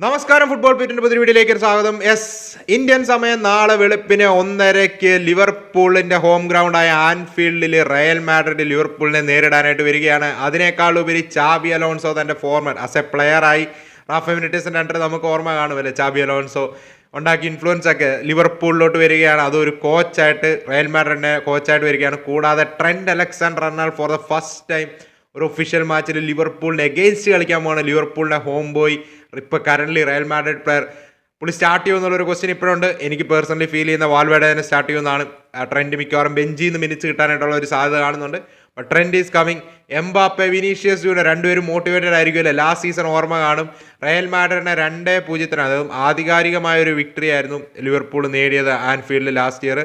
നമസ്കാരം ഫുട്ബോൾ പീറ്റിന്റെ പുതിയ വീഡിയോയിലേക്ക് സ്വാഗതം. എസ് ഇന്ത്യൻ സമയം നാളെ വെളുപ്പിന് ഒന്നരയ്ക്ക് ലിവർപൂളിന്റെ ഹോം ഗ്രൗണ്ടായ ആൻഫീൽഡിൽ റയൽ മാഡ്രിഡ് ലിവർപൂളിനെ നേരിടാനായിട്ട് വരികയാണ്. അതിനേക്കാൾ ഉപരി ചാബി അലോൺസോ തന്റെ ഫോർമർ ആസ് എ പ്ലെയറായി റാഫ് മിനിറ്റേഴ്സിന്റെ അണ്ടർ നമുക്ക് ഓർമ്മ കാണുമല്ലേ? ചാബി അലോൺസോ ഉണ്ടാക്കിയ ഇൻഫ്ലുവൻസ് ഒക്കെ ലിവർപൂളിലോട്ട് വരികയാണ്. അതൊരു കോച്ചായിട്ട് റയൽ മാഡ്രിഡിന്റെ കോച്ചായിട്ട് വരികയാണ്. കൂടാതെ Trent Alexander Arnold for the first time ഒരു ഒഫീഷ്യൽ മാച്ചിൽ ലിവർപൂളിനെ എഗെയിൻസ്റ്റ് കളിക്കാൻ പോവാണ്. ലിവർപൂളിന്റെ ഹോം ബോയ് ഇപ്പോൾ കറന്റ്ലി റയൽ മാഡ്രിഡ് പ്ലെയർ പുള്ളി സ്റ്റാർട്ട് ചെയ്യുമെന്നുള്ളൊരു ക്വസ്റ്റ്യൻ ഇപ്പോഴുണ്ട്. എനിക്ക് പേഴ്സണലി ഫീൽ ചെയ്യുന്ന വാൽവേഡ തന്നെ സ്റ്റാർട്ട് ചെയ്യുമെന്നാണ്. ട്രെൻഡ് മിക്കവാറും ബെഞ്ചിൽ നിന്ന് മിനിറ്റ്സ് കിട്ടാനായിട്ടുള്ള ഒരു സാധ്യത കാണുന്നുണ്ട്. But Trent is coming Mbappe Vinicius junior രണ്ടുപേരും മോട്ടിവേറ്റഡ് ആയിരിക്കുമല്ലോ? ലാസ്റ്റ് സീസൺ ഓർമ്മ കാണും. റയൽ മാഡ്രിഡിനെ രണ്ടേ പൂജ്യത്തിന് അതും ആധികാരികമായ ഒരു വിക്ടറി ആയിരുന്നു ലിവർപൂൾ നേടിയത് ആൻഫീൽഡിൽ ലാസ്റ്റ് ഇയർ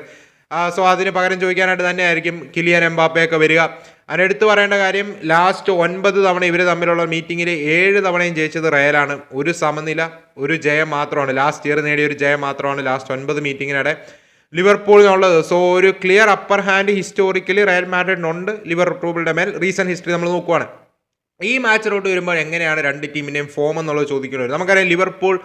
സോ അതിന് പകരം ചോദിക്കാനായിട്ട് തന്നെയായിരിക്കും കിലിയൻ എംബാപ്പയൊക്കെ വരിക. അതിനെടുത്ത് പറയേണ്ട കാര്യം ലാസ്റ്റ് ഒൻപത് തവണ ഇവർ തമ്മിലുള്ള മീറ്റിങ്ങിൽ ഏഴ് തവണയും ജയിച്ചത് റയലാണ്. ഒരു സമനില ഒരു ജയം മാത്രമാണ്. ലാസ്റ്റ് ഇയർ നേടിയ ഒരു ജയം മാത്രമാണ് ലാസ്റ്റ് ഒൻപത് മീറ്റിങ്ങിനിടെ ലിവർപൂളിനുള്ളത്. സോ ഒരു clear upper hand historically Real മാഡ്രിഡിനുണ്ട്. ലിവർപൂളിന്റെ മേൽ റീസെന്റ് ഹിസ്റ്ററി നമ്മൾ നോക്കുവാണ്. ഈ മാച്ചിലോട്ട് വരുമ്പോൾ എങ്ങനെയാണ് രണ്ട് ടീമിന്റെയും ഫോം എന്നുള്ളത് ചോദിക്കുന്നത് നമുക്കറിയാം ലിവർപൂൾ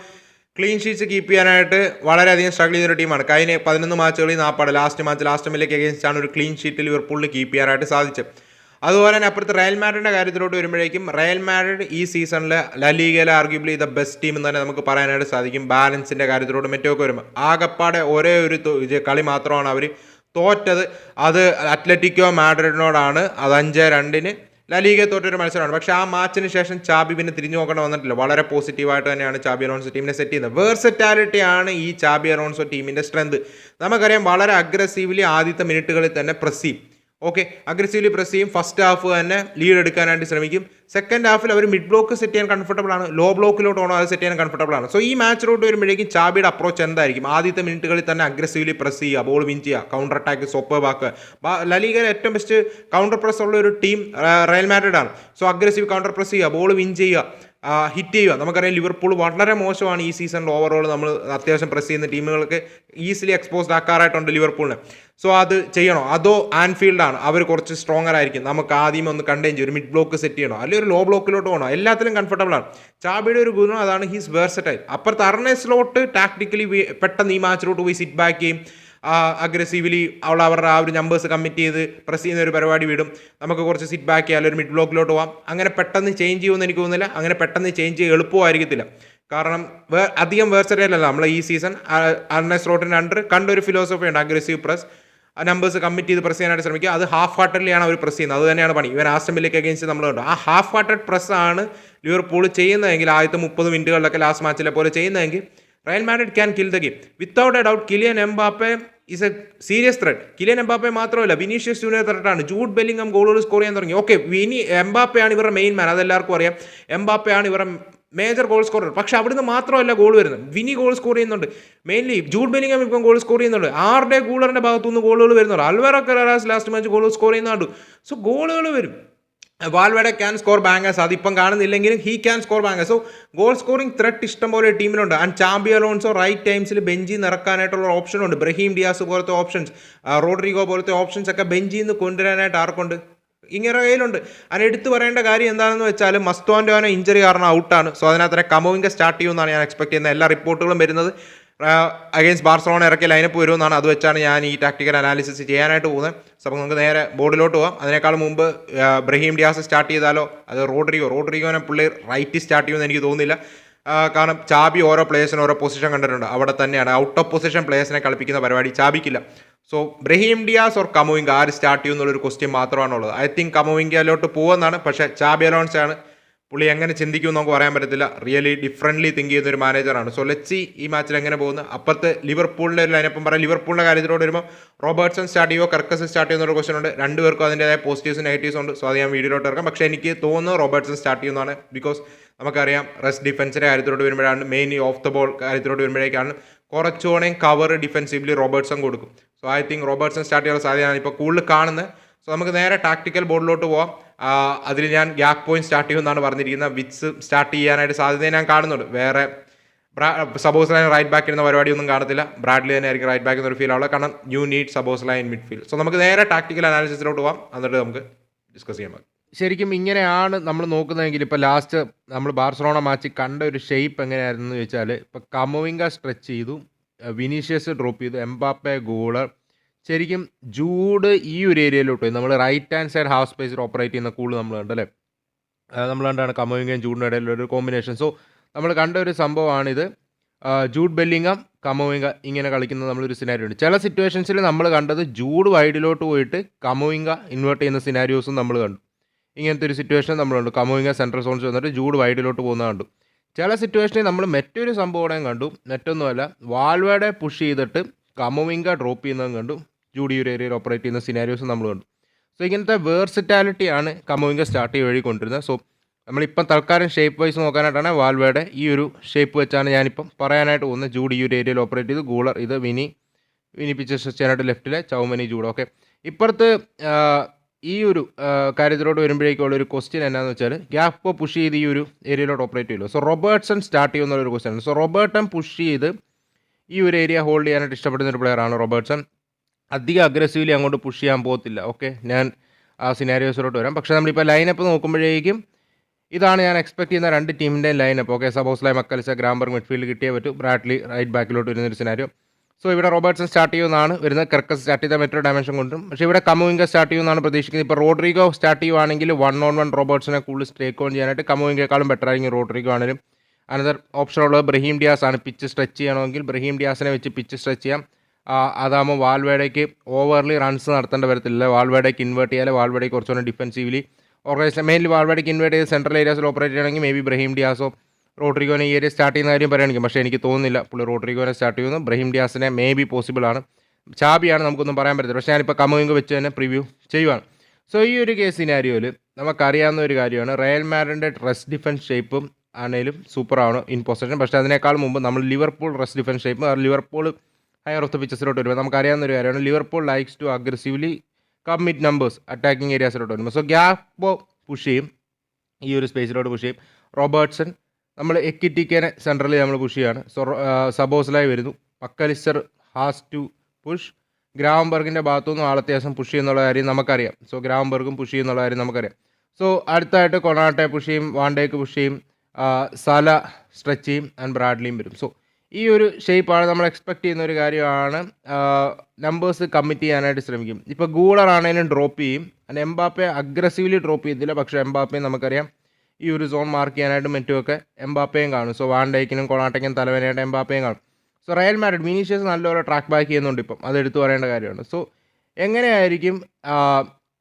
ക്ലീൻ ഷീറ്റ്സ് കീപ്പ് ചെയ്യാനായിട്ട് വളരെയധികം സ്ട്രഗിൾ ചെയ്യുന്ന ഒരു ടീമാണ്. കഴിഞ്ഞ പതിനൊന്ന് മാച്ചുകളിൽ നാൽപ്പാട് ലാസ്റ്റ് മാച്ച് ലാസ്റ്റ് മില്ലേക്ക് അഗേൻസ്റ്റാണ് ഒരു ക്ലീൻ ഷീറ്റ് ലിവർപൂളിൽ കീപ്പ് ചെയ്യാനായിട്ട് സാധിച്ചത്. അതുപോലെ തന്നെ അപ്പുറത്ത് റയൽ മാഡ്രിഡിന്റെ കാര്യത്തിലോട്ട് വരുമ്പോഴേക്കും റയൽ മാഡ്രിഡ് ഈ സീസണിൽ ലലീഗയിലെ ആർഗ്യുബിളി ദ ബെസ്റ്റ് ടീം എന്ന് തന്നെ നമുക്ക് പറയാനായിട്ട് സാധിക്കും. ബാലൻസിന്റെ കാര്യത്തിലോട്ട് മറ്റൊക്കെ വരുമ്പോൾ ആകപ്പാടെ ഒരേ ഒരു കളി മാത്രമാണ് അവർ തോറ്റത്. അത് അത്ലറ്റിക്കോ മാഡ്രിഡിനോടാണ്. അത് അഞ്ച് രണ്ടിന് ലലീഗ തോറ്റൊരു മത്സരമാണ്. പക്ഷേ ആ മാച്ചിന് ശേഷം ചാബി പിന്നെ തിരിഞ്ഞു നോക്കേണ്ട വന്നിട്ടില്ല. വളരെ പോസിറ്റീവായിട്ട് തന്നെയാണ് ചാബി അലോൺസോ ടീമിനെ സെറ്റ് ചെയ്യുന്നത്. വേഴ്സറ്റാലിറ്റിയാണ് ഈ ചാബി അലോൺസോ ടീമിന്റെ സ്ട്രെങ്ത്. നമുക്കറിയാം വളരെ അഗ്രസീവ്ലി ആദ്യത്തെ മിനിറ്റുകളിൽ തന്നെ പ്രസ് ചെയ്യും ഓക്കെ അഗ്രസീവ്ലി പ്രസ് ചെയ്യും. ഫസ്റ്റ് ഹാഫ് തന്നെ ലീഡ് എടുക്കാനായിട്ട് ശ്രമിക്കും. സെക്കൻഡ് ഹാഫിൽ അവർ മിഡ് ബ്ലോക്ക് സെറ്റ് ചെയ്യാൻ കംഫർട്ടബിൾ ആണ്. ലോ ബ്ലോക്കിലോട്ട് ഓണോ അത് സെറ്റ് ചെയ്യാൻ കംഫർട്ടബിൾ ആണ്. സോ ഈ മാച്ചിലോട്ട് വരുമ്പോഴേക്കും ചാബിയുടെ അപ്രോച്ച് എന്തായിരിക്കും? ആദ്യത്തെ മിനിറ്റുകളിൽ തന്നെ അഗ്രസീവ്ലി പ്രസ് ചെയ്യുക ബോൾ വിൻ ചെയ്യുക കൗണ്ടർ അറ്റാക്ക് സൊപ്പ് ബാക്ക് ലലീഗയിലെ ഏറ്റവും ബെസ്റ്റ് കൗണ്ടർ പ്രസ് ഉള്ള ഒരു ടീം റയൽ മാഡ്രിഡ് ആണ്. സോ അഗ്രസീവ് കൗണ്ടർ പ്രസ് ചെയ്യുക ബോൾ വിൻ ചെയ്യുക. ഹിറ്റ് ചെയ്യുക. നമുക്കറിയാം ലിവർപൂൾ വളരെ മോശമാണ് ഈ സീസണിൽ ഓവറോൾ നമ്മൾ അത്യാവശ്യം പ്രസ് ചെയ്യുന്ന ടീമുകൾക്ക് ഈസിലി എക്സ്പോസ്ഡ് ആക്കാറായിട്ടുണ്ട് ലിവർപൂളിനെ സോ അത് ചെയ്യണോ? അതോ ആൻഫീൽഡാണ് അവർ കുറച്ച് സ്ട്രോങ്ങർ ആയിരിക്കും. നമുക്ക് ആദ്യം ഒന്ന് കണ്ടെയ്ൻ ചെയ്യും. ഒരു മിഡ് ബ്ലോക്ക് സെറ്റ് ചെയ്യണോ? അല്ലെങ്കിൽ ഒരു ലോ ബ്ലോക്കിലോട്ട് പോകണോ? എല്ലാത്തിലും കംഫർട്ടബിൾ ആണ്. ചാബിയുടെ ഒരു ഗുണം അതാണ് ഹീസ് വേഴ്സറ്റൈൽ അപ്പുറത്ത് അർണേസിലോട്ട് ടാക്ടിക്കലി പെട്ടെന്ന് ഈ മാച്ചിലോട്ട് പോയി സിറ്റ് ബാക്ക് ചെയ്യും. അഗ്രസീവ്ലി അവൾ അവരുടെ ആ ഒരു നമ്പേഴ്സ് കമ്മിറ്റ് ചെയ്ത് പ്രസ് ചെയ്യുന്ന ഒരു പരിപാടി വിടും. നമുക്ക് കുറച്ച് സിറ്റ് ബാക്ക് ചെയ്യാം ഒരു മിഡ് ബ്ലോക്കിലോട്ട് പോകാം അങ്ങനെ പെട്ടെന്ന് ചേഞ്ച് ചെയ്യുമെന്ന് എനിക്ക് തോന്നുന്നില്ല. അങ്ങനെ പെട്ടെന്ന് ചേഞ്ച് എളുപ്പമായിരിക്കത്തില്ല. കാരണം വേ അധികം വേഴ്സറ്റൈലല്ല നമ്മൾ ഈ സീസൺ അർണസ് റോട്ടിന്റെ അണ്ടർ കണ്ടൊരു ഫിലോസഫി ഉണ്ട്. അഗ്രസീവ് പ്രസ് ആ നമ്പേഴ്സ് കമ്മിറ്റ് ചെയ്ത് പ്രസ് ചെയ്യാനായിട്ട് ശ്രമിക്കുക. അത് ഹാഫ് ഹാർട്ടഡിലാണ് അവർ പ്രസ് ചെയ്യുന്നത് അത് തന്നെയാണ് പണി ഇവൻ ആസ്റ്റമിലേക്ക് അഗേൻസ്റ്റ് നമ്മൾ കണ്ടു. ആ ഹാഫ് ഹാർട്ടഡ് പ്രസ് ആണ് ലിവർപൂൾ ചെയ്യുന്നതെങ്കിൽ ആദ്യത്തെ മുപ്പത് മിനിറ്റുകളിലൊക്കെ ലാസ്റ്റ് മാച്ചിലെ പോലെ ചെയ്യുന്നതെങ്കിൽ Real Madrid can kill the game without a doubt Kylian Mbappe is a serious threat Kylian Mbappe മാത്രമല്ല വിനീഷ്യസ് ജൂനിയർ ത്രെഡാണ് ജൂഡ് ബെല്ലിംഗം ഗോളുകൾ സ്കോർ ചെയ്യാൻ തുടങ്ങി. ഓക്കെ വിനി എംബാപ്പയാണ് ഇവരുടെ മെയിൻ മാൻ അതെല്ലാവർക്കും അറിയാം. എംബാപ്പയാണ് ഇവരുടെ മേജർ ഗോൾ സ്കോറർ പക്ഷെ അവിടുന്ന് മാത്രമല്ല ഗോൾ വരുന്നത്. വിനി ഗോൾ സ്കോർ ചെയ്യുന്നുണ്ട്. മെയിൻലി ജൂഡ് ബെല്ലിംഗം ഇപ്പം ഗോൾ സ്കോർ ചെയ്യുന്നുണ്ട്. ആരുടെ ഗൂളറിന്റെ ഭാഗത്തുനിന്ന് ഗോളുകൾ വരുന്നുണ്ട്? Alvaro Carreras last match goal score ചെയ്യുന്നുണ്ട്. സോ ഗോളുകൾ വരും. വാൽവേഡ ക്യാൻ സ്കോർ ബാങ്കേഴ്സ് അതിപ്പം കാണുന്നില്ലെങ്കിലും he can score bangers so goal scoring threat ഇഷ്ടം പോലെ ടീമിലുണ്ട്. ആൻഡ് ചാമ്പി അലോൺസോ റൈറ്റ് ടൈംസിൽ ബെഞ്ചിൽ നിറക്കാനായിട്ടുള്ള ഓപ്ഷൻ ഉണ്ട്. ബ്രഹീം ഡിയാസ് പോലത്തെ ഓപ്ഷൻസ് റോഡ്രിഗോ പോലത്തെ ഓപ്ഷൻസ് ഒക്കെ ബെഞ്ചിൽ നിന്ന് കൊണ്ടുവരാനായിട്ട് ആർക്കുണ്ട്? ഇങ്ങനെ കയ്യിലുണ്ട് അതിന് എടുത്തു പറയേണ്ട കാര്യം എന്താണെന്ന് വെച്ചാൽ മസ്തോന്റെ ഇഞ്ചറി കാരണം ഔട്ടാണ് സോ അതിനകത്ത് കമോവിങ്ക സ്റ്റാർട്ട് ചെയ്യുമെന്നാണ് ഞാൻ എക്സ്പെക്ട് ചെയ്യുന്നത്. എല്ലാ റിപ്പോർട്ടുകളും വരുന്നത്. അഗൈൻസ്റ്റ് ബാർസലോണ ഇറക്കിയ ലൈനപ്പ് വരുമെന്നാണ് അത് വെച്ചാണ് ഞാൻ ഈ ടാക്ടിക്കൽ അനാലിസിസ് ചെയ്യാനായിട്ട് പോകുന്നത്. അപ്പോൾ നമുക്ക് നേരെ ബോർഡിലോട്ട് പോകാം അതിനേക്കാൾ മുമ്പ് ബ്രഹീം ഡിയാസ് സ്റ്റാർട്ട് ചെയ്താലോ? അത് റോഡ്രിഗോ. റോഡ്രിഗോനെ പുള്ളി റൈറ്റ് സ്റ്റാർട്ട് ചെയ്യുമെന്ന് എനിക്ക് തോന്നുന്നില്ല. കാരണം ചാബി ഓരോ പ്ലേയേഴ്സിന് ഓരോ പൊസിഷൻ കണ്ടിട്ടുണ്ട്. അവിടെ തന്നെയാണ്. ഔട്ട് ഓഫ് പൊസിഷൻ പ്ലേയേഴ്സിനെ കളിപ്പിക്കുന്ന പരിപാടി ചാബിക്കില്ല. So Brahim Diaz or Camavinga ആര് സ്റ്റാർട്ട് ചെയ്യുമെന്നുള്ളൊരു ക്വസ്റ്റ്യൻ മാത്രമാണുള്ളത്. ഐ തിങ്ക് കമോവിംഗയിലോട്ട് പോകുന്നതാണ് പക്ഷേ ചാബി അലോൺസ് ആണ്. പുള്ളി എങ്ങനെ ചിന്തിക്കും നമുക്ക് പറയാൻ പറ്റത്തില്ല. റിയലി ഡിഫറന്റ്ലി തിങ്ക് ചെയ്യുന്ന ഒരു മാനേജറാണ് സോ ലെറ്റ്സി ഈ മാച്ചിൽ എങ്ങനെ പോകുന്നു. അപ്പുറത്ത് ലിവർപൂളിന്റെ ഒരു ലൈനപ്പം പറയാം. ലിവർപൂളിന്റെ കാര്യത്തിലോട് വരുമ്പോൾ റോബർട്ട്സൺ സ്റ്റാർട്ട് ചെയ്യുമോ കർക്കസ് സ്റ്റാർട്ട് ചെയ്യുന്ന ഒരു ക്വസ്റ്റൻ ഉണ്ട്. പേർക്കും അതിന്റെതായ പോസിറ്റീവ്സും നെഗറ്റീവ്സും ഉണ്ട്. സോ അത് ഞാൻ വീഡിയോയിലോട്ട് ഇറക്കാം. പക്ഷേ എനിക്ക് തോന്നുന്നു റോബർട്ട്സൺ സ്റ്റാർട്ട് ചെയ്യുന്നതാണ് ബിക്കോസ് നമുക്കറിയാം റെസ്റ്റ് ഡിഫൻസിന്റെ കാര്യത്തിലോട്ട് വരുമ്പോഴാണ് മെയിൻ ഓഫ് ദ ബോൾ കാര്യത്തിലോട്ട് വരുമ്പോഴേക്കാണ് കുറച്ചുകൂടെയും കവർ ഡിഫൻസീവ്ലി റോബർട്ട്സൺ കൊടുക്കും. So I think Robertson start ചെയ്യാനുള്ള സാധ്യതയാണ് ഇപ്പോൾ കൂടുതൽ കാണുന്നത്. സോ നമുക്ക് നേരെ ടാക്ടിക്കൽ ബോർഡിലോട്ട് പോവാം. അതിൽ ഞാൻ ഗ്യാപ് പോയിന്റ് സ്റ്റാർട്ട് ചെയ്യുമെന്നാണ് പറഞ്ഞിരിക്കുന്നത്. വിറ്റ്സ് സ്റ്റാർട്ട് ചെയ്യാനായിട്ട് സാധ്യത ഞാൻ കാണുന്നുണ്ട്. വേറെ സപ്പോസ് ലൈൻ റൈറ്റ് ബാക്ക് ഇരുന്ന പരിപാടിയൊന്നും കാണത്തില്ല. ബ്രാഡ്ലി തന്നെ ആയിരിക്കും റൈറ്റ് ബാക്ക് എന്നൊരു ഫീൽ ആവുള്ളത് കാരണം you need suppose line midfield so നമുക്ക് നേരെ ടാക്ടിക്കൽ അനാലിസിസിലോട്ട് പോവാം. എന്നിട്ട് നമുക്ക് ഡിസ്കസ് ചെയ്യാൻ പറ്റും ശരിക്കും ഇങ്ങനെയാണ് നമ്മൾ നോക്കുന്നതെങ്കിൽ ഇപ്പോൾ ലാസ്റ്റ് നമ്മൾ ബാർസലോണ മാച്ച് കണ്ട ഒരു ഷേപ്പ് എങ്ങനെയായിരുന്നു എന്ന് ചോദിച്ചാൽ ഇപ്പോൾ കമോവിങ്ക സ്ട്രെച്ച് ചെയ്തു. വിനീഷ്യസ് ഡ്രോപ്പ് ചെയ്തു. എംബാപ്പെ ഗോൾ ശരിക്കും ജൂഡ് ഈ ഒരു ഏരിയയിലോട്ട് നമ്മൾ റൈറ്റ് ഹാൻഡ് സൈഡ് ഹാഫ് സ്പേസിൽ ഓപ്പറേറ്റ് ചെയ്യുന്ന കൂൾ നമ്മൾ കണ്ടല്ലേ? നമ്മൾ കണ്ടാണ് കമോവിങ്കയും ജൂഡിന്റെ ഇടയിലുള്ള ഒരു കോമ്പിനേഷൻ സോ നമ്മൾ കണ്ട ഒരു സംഭവമാണിത്. ജൂഡ് ബെല്ലിങ്ങം കമോയിങ്ക ഇങ്ങനെ കളിക്കുന്ന നമ്മളൊരു സിനാരിയോ ഉണ്ട്. ചില സിറ്റുവേഷൻസിൽ നമ്മൾ കണ്ടത് ജൂഡ് വൈഡിലോട്ട് പോയിട്ട് കമോയിങ്ക ഇൻവേർട്ട് ചെയ്യുന്ന സിനാരിയോസും നമ്മൾ കണ്ടു. ഇങ്ങനത്തെ ഒരു സിറ്റുവേഷൻ നമ്മൾ കണ്ടു. കമോയിങ്ക സെൻട്രൽ സോൺസ് വന്നിട്ട് ജൂഡ് വൈഡിലോട്ട് പോകുന്ന കണ്ടു. ചില സിറ്റുവേഷനിൽ നമ്മൾ മറ്റൊരു സംഭവം കണ്ടു. മറ്റൊന്നുമല്ല വാൽവേടെ പുഷ് ചെയ്തിട്ട് കമോവിങ്ക ഡ്രോപ്പ് ചെയ്യുന്നതും കണ്ടു. ജൂഡ് ഈ ഒരു ഏരിയയിൽ ഓപ്പറേറ്റ് ചെയ്യുന്ന സിനാരിയോസ് നമ്മൾ കണ്ടു സോ ഇങ്ങനത്തെ വേഴ്സിറ്റാലിറ്റിയാണ് കമോവിങ്ക സ്റ്റാർട്ട് ചെയ്ത് വഴി കൊണ്ടിരുന്നത്. സോ നമ്മളിപ്പം തൽക്കാലം ഷേപ്പ് വൈസ് നോക്കാനായിട്ടാണ് വാൽവേയുടെ ഈ ഒരു ഷേപ്പ് വെച്ചാണ് ഞാനിപ്പം പറയാനായിട്ട് പോകുന്നത്. ജൂഡ് ഒരു ഏരിയയിൽ ഓപ്പറേറ്റ് ചെയ്ത് ഗൂളർ ഇത് വിനി വിനി പിക്ചേഴ്സ് ചെയ്യാനായിട്ട് ലെഫ്റ്റിലെ ചൗമനി ജൂഡ് ഓക്കെ ഇപ്പുറത്ത് ഈ ഒരു കാര്യത്തിലോട്ട് വരുമ്പോഴേക്കുള്ള ഒരു ക്വസ്റ്റ്യൻ എന്നാന്ന് വെച്ചാൽ ഗ്യാപ്പ് പുഷ് ചെയ്ത് ഈ ഒരു ഏരിയയിലോട്ട് ഓപ്പറേറ്റ് ചെയ്യുമല്ലോ സോ റോബേർട്ട്സൺ സ്റ്റാർട്ട് ചെയ്യുന്ന ഒരു ക്വസ്റ്റ്യൻ സോ റോബേർട്ടൺ പുഷ് ചെയ്ത് ഈ ഒരു ഏരിയ ഹോൾഡ് ചെയ്യാനായിട്ട് ഇഷ്ടപ്പെടുന്ന ഒരു പ്ലെയറാണ് റോബർട്ട്സൺ അധികം അഗ്രസീവ്ലി അങ്ങോട്ട് പുഷ് ചെയ്യാൻ പോകത്തില്ല. ഓക്കെ ഞാൻ ആ സിനാരിയോസിലോട്ട് വരാം. പക്ഷേ നമ്മളിപ്പോൾ ലൈനപ്പ് നോക്കുമ്പോഴേക്കും ഇതാണ് ഞാൻ എക്സ്പെക്ട് ചെയ്യുന്ന രണ്ട് ടീമിന്റെ ലൈനപ്പ് ഓക്കെ ലൈ മക്കൽസ ഗ്രാമ്പർ മിഡ്ഫീൽഡ് കിട്ടിയേ പറ്റൂ. ബ്രാഡ്ലി റൈറ്റ് ബാക്കിലോട്ട് വരുന്നൊരു സിനാരിയോ സോ ഇവിടെ റോബർട്ട്സൺ സ്റ്റാർട്ട് ചെയ്യുന്നതാണ് വരുന്നത്. കർക്കസ് സ്റ്റാർട്ട് ചെയ്ത മറ്റൊരു ഡയമെൻഷൻ കൊണ്ടും പക്ഷേ ഇവിടെ കമുവിങ്ക സ്റ്റാർട്ട് ചെയ്യുമെന്നാണ് പ്രതീക്ഷിക്കുന്നത്. ഇപ്പോൾ റോഡ്രിഗോ സ്റ്റാർട്ട് ചെയ്യുവാണെങ്കിൽ വൺ ഓൺ വൺ റോബർട്ട്സിനെ കൂടുതൽ സ്ട്രേക്ക് ഓൺ ചെയ്യാനായിട്ട് കമുവിങ്കേക്കാളും ബെറ്റർ ആയിരിക്കും റോഡ്രിഗോ ആണെങ്കിലും. അനദർ ഓപ്ഷൻ ഉള്ളത് ബ്രഹീം ഡിയാസ് ആണ്. പിച്ച് സ്ട്രെച്ച് ചെയ്യണമെങ്കിൽ ബ്രഹീം ഡിയാസിനെ വെച്ച് പിച്ച് സ്ട്രെച്ച് ചെയ്യാം. അതാകുമ്പോൾ വാൽവേഡയ്ക്ക് ഓവർലി റൺസ് നടത്തേണ്ട വരത്തില്ല. വാൽവേഡയ്ക്ക് ഇൻവേർട്ട് ചെയ്യാതെ വാൽവേഡയ്ക്ക് കുറച്ചുകൂടെ ഡിഫെൻസീവ്ലി ഓർഗനൈസ് മെയിൻലി വാൽവേഡയ്ക്ക് ഇൻവേർട്ട് ചെയ്ത് സെൻട്രൽ ഏരിയാസിൽ ഓപ്പറേറ്റ് ചെയ്യണമെങ്കിൽ മേ ബി ബ്രഹീം ഡിയാസോ റോഡ്രിഗോനെ ഈ ഏരിയ സ്റ്റാർട്ട് ചെയ്യുന്ന കാര്യം പറയുകയാണെങ്കിൽ പക്ഷേ എനിക്ക് തോന്നുന്നില്ല പുള്ളി റോഡ്രിഗോനെ സ്റ്റാർട്ട് ചെയ്യുന്നു. ബ്രഹീം ഡിയാസിനെ മേ ബി പോസിബിൾ ആണ്. ചാബിയാണ് നമുക്കൊന്നും പറയാൻ പറ്റത്തില്ല. പക്ഷേ ഞാനിപ്പോൾ കമുവിങ്ക് വെച്ച് തന്നെ പ്രിവ്യൂ ചെയ്യുവാണ്. സോ ഈ ഒരു കേസ് സിനാരിയോയിൽ നമുക്കറിയാവുന്ന ഒരു കാര്യമാണ്. റയൽ മാഡറിന്റെ റെസ്റ്റ് ഡിഫൻസ് ഷേപ്പും ആണെങ്കിലും സൂപ്പറാണ് ഇൻ പൊസിഷൻ പക്ഷേ അതിനേക്കാൾ മുമ്പ് നമ്മൾ Liverpool rest defence shape Liverpool higher of the പിച്ചസിലോട്ട് വരുമ്പോൾ നമുക്കറിയാവുന്ന ഒരു കാര്യമാണ്. Liverpool likes to aggressively commit numbers attacking ഏരിയാസിലോട്ട് വരുമ്പോൾ സോ ഗ്യാപ്പോ പുഷ് ചെയ്യും. ഈ ഒരു സ്പേസിലോട്ട് പുഷ് ചെയ്യും. റോബർട്ട്സൺ നമ്മൾ എക്കിറ്റിക്കേനെ സെൻട്രലിൽ നമ്മൾ പുഷ് ചെയ്യാണ്. സോ സബോസിലായി വരുന്നു. Mac Allister has to push ഗ്രാംബർഗിന്റെ ഭാഗത്തുനിന്നും ആൾ അത്യാവശ്യം പുഷ് ചെയ്യുന്നുള്ള കാര്യം നമുക്കറിയാം. സോ ഗ്രാംബർഗും പുഷ് ചെയ്യുന്നുള്ള കാര്യം നമുക്കറിയാം. സോ അടുത്തായിട്ട് കൊണാട്ടെ പുഷ് ചെയ്യും. വാണ്ടേക്ക് പുഷ് ചെയ്യും. സല സ്ട്രെച്ച് ചെയ്യും. ആൻഡ് ബ്രാഡ്ലിയും വരും. സോ ഈ ഒരു ഷേപ്പാണ് നമ്മൾ എക്സ്പെക്ട് ചെയ്യുന്ന ഒരു കാര്യമാണ് നമ്പേഴ്സ് കമ്മിറ്റ് ചെയ്യാനായിട്ട് ശ്രമിക്കും. ഇപ്പോൾ ഗൂളർ ആണെങ്കിലും ഡ്രോപ്പ് ചെയ്യും. ആൻഡ് എംബാപ്പെ അഗ്രസീവ്ലി ഡ്രോപ്പ് ചെയ്തില്ല പക്ഷേ എംബാപ്പയെ നമുക്കറിയാം ഈ ഒരു സോൺ മാർക്ക് ചെയ്യാനായിട്ടും മറ്റുമൊക്കെ എംബാപ്പയും കാണും. സോ വാൻഡൈക്കിനും കൊണാട്ടയ്ക്കും തലവേനായിട്ട് എംബാപ്പയും കാണും. സോ റയൽ മാഡ്രിഡ് വിനീഷ്യസ് നല്ലപോലെ ട്രാക്ക് ബാക്ക് ചെയ്യുന്നുണ്ട് ഇപ്പം. അത് എടുത്തു പറയേണ്ട കാര്യമാണ്. സോ എങ്ങനെയായിരിക്കും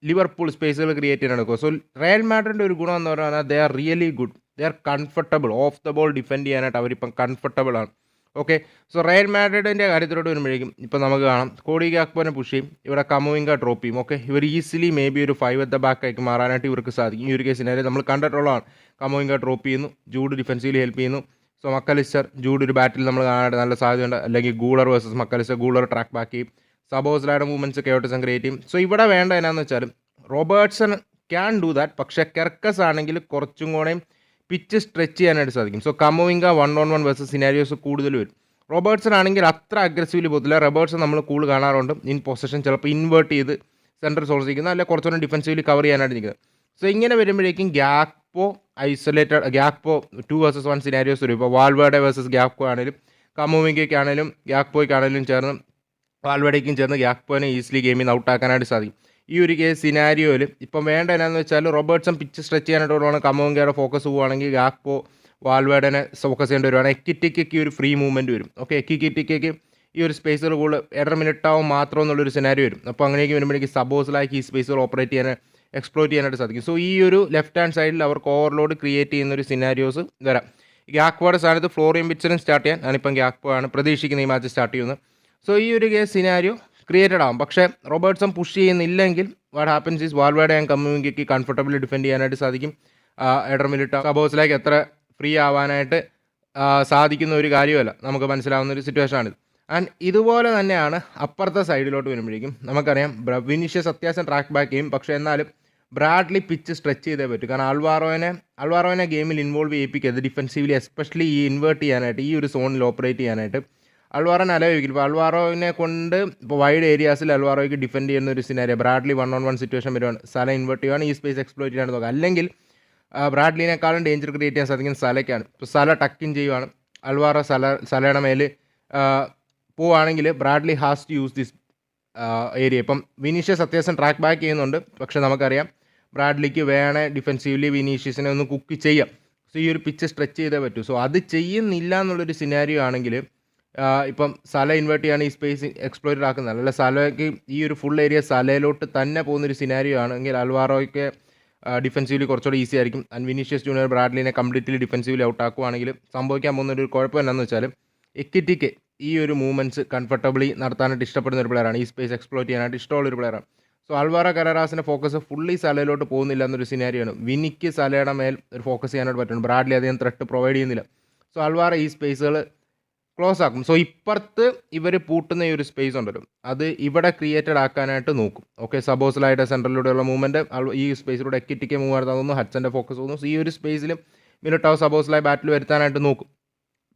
ലിവർപൂൾ സ്പേസുകൾ ക്രിയേറ്റ് ചെയ്യാൻ എടുക്കുക? സോ റയൽ മാഡ്രിഡിന്റെ ഒരു ഗുണം എന്ന് പറഞ്ഞാൽ they are really good they are comfortable off the ball defend ചെയ്യാനായിട്ട് അവരിപ്പം കംഫർട്ടബിൾ ആണ്. ഓക്കെ സോ റയൽ മാഡ്രിഡിന്റെ കാര്യത്തിലോട്ട് വരുമ്പോഴേക്കും ഇപ്പോൾ നമുക്ക് കാണാം. കോടി ഗാക്പോനെ പുഷ് ചെയ്യും. ഇവിടെ കമുവിങ്ക ഡ്രോപ്പ് ചെയ്യും. ഓക്കെ ഇവർ ഈസിലി മേ ബി ഒരു ഫൈവ് എത്ത ദ ബാക്ക് ആയിട്ട് മാറാനായിട്ട് ഇവർക്ക് സാധിക്കും. ഈ ഒരു കേസിനായി നമ്മൾ കണ്ടിട്ടുള്ളതാണ്. കമുവിങ്ക ഡ്രോപ്പ് ചെയ്യുന്നു. ജൂഡ് ഡിഫൻസീവ് ഹെൽപ്പ് ചെയ്യുന്നു. സോ മക്കലിസ്റ്റർ ജൂഡ് ഒരു ബാറ്റിൽ നമ്മൾ കാണാനായിട്ട് നല്ല സാധ്യതയുണ്ട്. അല്ലെങ്കിൽ Guler versus Mac Allister Guler track back ചെയ്യും. സബോസിലയുടെ മൂവ്മെന്റ്സ് കയോട്ടിസം ക്രിയേറ്റ് ചെയ്യും. സോ ഇവിടെ വേണ്ട എന്നാന്ന് വെച്ചാൽ റോബർട്ട്സൺ ക്യാൻ ഡു ദാറ്റ് പക്ഷേ കെർക്കസ് ആണെങ്കിൽ കുറച്ചും കൂടെയും പിച്ച് സ്ട്രെച്ച് ചെയ്യാനായിട്ട് സാധിക്കും. So Camavinga one on one versus scenarios കൂടുതൽ വരും. റോബേർട്സൺ ആണെങ്കിൽ അത്ര അഗ്രസീവ്ലി പോകത്തില്ല. റോബേർട്സൺ നമ്മൾ കൂടുതൽ കാണാറുണ്ട്. ഇൻ പൊസിഷൻ ചിലപ്പോൾ ഇൻവേർട്ട് ചെയ്ത് സെന്റർ സോഴ്സ് ചെയ്യുന്ന അല്ലെങ്കിൽ കുറച്ചുകൂടെ ഡിഫൻസീവ്ലി കവർ ചെയ്യാനായിട്ട് നിൽക്കുന്നത്. സോ ഇങ്ങനെ വരുമ്പോഴേക്കും Gakpo isolated Gakpo two versus one scenarios വരും. ഇപ്പോൾ വാൾവേഡ വേഴ്സസ് ഗ്യാപ്പോ ആണെങ്കിലും കമോവിംഗയ്ക്ക് ആണെങ്കിലും ഗ്യാപ്പോയ്ക്കാണെങ്കിലും ചേർന്ന് വാൾവേഡയ്ക്കും ചേർന്ന് ഗ്യാക്പോനെ ഈസിലി ഗെയിമിൽ നിന്ന് ഔട്ടാക്കാനായിട്ട് സാധിക്കും. ഈ ഒരു കേസ് സിനാരിയോയിൽ ഇപ്പം വേണ്ട എന്നാന്ന് വെച്ചാൽ റോബർട്ട്സൺ പിച്ച് സ്ട്രെച്ച് ചെയ്യാനായിട്ടുള്ളതാണ് കമോങ്കയുടെ ഫോക്കസ് പോവുകയാണെങ്കിൽ ഗാക്പോ വാൽവേഡനെ ഫോക്കസ് ചെയ്യേണ്ടി വരുവാണ്. എക്കിറ്റിക്കൊക്കെ ഒരു ഫ്രീ മൂവ്മെന്റ് വരും. ഓക്കെ എക്കിറ്റിക്കൊക്കെ ഈ ഒരു സ്പേസുകൾ കൂടുതൽ എടർ മിനിറ്റ് ആവും മാത്രം എന്നുള്ളൊരു സിനാരി വരും. അപ്പോൾ അങ്ങനെയൊക്കെ വരുമ്പോഴേക്ക് സബോസിലാക്കി ഈ സ്പേസുകൾ ഓപ്പറേറ്റ് ചെയ്യാൻ എക്സ്പ്ലോർ ചെയ്യാനായിട്ട് സാധിക്കും. സോ ഈ ഒരു ലെഫ്റ്റ് ഹാൻഡ് സൈഡിൽ അവർക്ക് ഓവർലോഡ് ക്രിയേറ്റ് ചെയ്യുന്ന ഒരു സിനാരിയോസ് വരാം. ഗ്യാക്പോയുടെ സ്ഥാനത്ത് ഫ്ലോറിയം പിച്ചറും സ്റ്റാർട്ട് ചെയ്യാൻ ഞാനിപ്പം ഗ്യാക്പോ ആണ് പ്രതീക്ഷിക്കുന്ന ഈ മാച്ച് സ്റ്റാർട്ട് ചെയ്യുന്നത്. സോ ഈ ഒരു കേസ് സിനാരിയോ ക്രിയേറ്റഡ് ആവും. പക്ഷേ റോബർട്ട്സൺ പുഷ് ചെയ്യുന്നില്ലെങ്കിൽ what happens is Valverde and കമ്മ്യൂണിറ്റിക്ക് comfortably defend ചെയ്യാനായിട്ട് സാധിക്കും. എഡർ മിലിട്ട സബോസിലേക്ക് എത്ര ഫ്രീ ആവാനായിട്ട് സാധിക്കുന്ന ഒരു കാര്യമല്ല. നമുക്ക് മനസ്സിലാവുന്ന ഒരു സിറ്റുവേഷനാണിത് ആൻഡ് ഇതുപോലെ തന്നെയാണ് അപ്പുറത്തെ സൈഡിലോട്ട് വരുമ്പോഴേക്കും നമുക്കറിയാം വിനീഷ്യസ് അത്യാവശ്യം ട്രാക്ക് ബാക്ക് ചെയ്യും. പക്ഷേ എന്നാലും ബ്രാഡ്ലി പിച്ച് സ്ട്രെച്ച് ചെയ്തേ പറ്റും. കാരണം അൽവാറോനെ അൽവാറോനെ ഗെയിമിൽ ഇൻവോൾവ് ചെയ്യിപ്പിക്കരുത്. ഡിഫെൻസീവ്ലി എസ്പെഷ്യലി ഈ ഇൻവേർട്ട് ചെയ്യാനായിട്ട് ഈ ഒരു സോണിൽ ഓപ്പറേറ്റ് ചെയ്യാനായിട്ട്. അൽവാറോനെ അലവിക്കില്ല ഇപ്പോൾ അൽവാറോവിനെ കൊണ്ട് ഇപ്പോൾ വൈഡ് ഏരിയാസിൽ അൽവാറോയ്ക്ക് ഡിഫെൻഡ് ചെയ്യുന്ന ഒരു scenario Bradley one on one situation വരുവാണ്. സല ഇൻവേർട്ട് ചെയ്യുവാണ്. ഈ സ്പേസ് എക്സ്പ്ലോർ ചെയ്യാൻ നോക്കുക. അല്ലെങ്കിൽ ബ്രാഡ്ലിനേക്കാളും ഡേഞ്ചർ ക്രിയേറ്റ് ചെയ്യാൻ സാധിക്കുന്ന സലയ്ക്കാണ് ഇപ്പോൾ സല ടക്കിൻ ചെയ്യുവാണ്. അൽവാറോ സല സലയുടെ മേൽ പോവുകയാണെങ്കിൽ Bradley has to use this area ഇപ്പം വിനീഷ്യസ് അത്യാവശ്യം ട്രാക്ക് ബാക്ക് ചെയ്യുന്നുണ്ട്. പക്ഷേ നമുക്കറിയാം ബ്രാഡ്ലിക്ക് വേണേ ഡിഫെൻസീവ്ലി വിനീഷ്യസിനെ ഒന്ന് കുക്ക് ചെയ്യാം. സോ ഈ ഒരു പിച്ച് സ്ട്രെച്ച് ചെയ്തേ പറ്റൂ. സോ അത് ചെയ്യുന്നില്ല എന്നുള്ളൊരു സിനാരിയോ ആണെങ്കിൽ ഇപ്പം സല ഇൻവേർട്ട് ചെയ്യാണ് ഈ സ്പേസ് എക്സ്പ്ലോർ ആക്കുന്നത്. അല്ല സലയ്ക്ക് ഈ ഒരു ഫുൾ ഏരിയ സലയിലോട്ട് തന്നെ പോകുന്നൊരു സിനാരിയോ ആണെങ്കിൽ അൽവാറോയ്ക്ക് ഡിഫെൻസീവ്ലി കുറച്ചുകൂടി ഈസി ആയിരിക്കും. ആൻഡ് വിനീഷ്യസ് ജൂനിയർ ബ്രാഡ്ലിനെ കംപ്ലീറ്റ്ലി ഡിഫെൻസീവ്ലി ഔട്ട് ആക്കുവാണെങ്കിൽ സംഭവിക്കാൻ പോകുന്ന ഒരു കുഴപ്പം എന്താണെന്ന് വെച്ചാൽ എക്കിറ്റിക്ക് ഈ ഒരു മൂവ്മെന്റ്സ് കംഫർട്ടബിളി നടത്താനായിട്ട് ഇഷ്ടപ്പെടുന്ന ഒരു പ്ലെയറാണ് ഈ സ്പേസ് എക്സ്പ്ലോർ ചെയ്യാനായിട്ട് ഇഷ്ടമുള്ള ഒരു പ്ലെയറാണ് സോ അൽവാറ കരാറാസിന്റെ ഫോക്കസ് ഫുള്ളി സലയിലോട്ട് പോകുന്നില്ല എന്നൊരു സിനാരിയാണ് വിനിക്ക് സലയുടെ മേൽ ഒരു ഫോക്കസ് ചെയ്യാനായിട്ട് പറ്റുന്നു ബ്രാഡ്ലി അധികം ത്രെട്ട് പ്രൊവൈഡ് ചെയ്യുന്നില്ല. സോ അൽവാറ ഈ സ്പേസുകൾ ക്ലോസ് ആക്കും. സോ ഇപ്പുറത്ത് ഇവർ പൂട്ടുന്ന ഈ ഒരു സ്പേസ് ഉണ്ടല്ലോ. അത് ഇവിടെ ക്രിയേറ്റഡ് ആക്കാനായിട്ട് നോക്കും. ഓക്കെ സബോസിലായിട്ട് സെൻട്രലിലൂടെയുള്ള മൂവ്മെന്റ് ഈ സ്പേസിലൂടെ എക്കിറ്റിക്ക് മൂവ് നടത്താൻ തോന്നുന്നു ഹച്ചന്റെ ഫോക്കസ് തോന്നുന്നു. ഈ ഒരു സ്പേസിൽ മിനിറ്റാവ് സബോസിലായി ബാറ്റിൽ വരുത്താനായിട്ട് നോക്കും.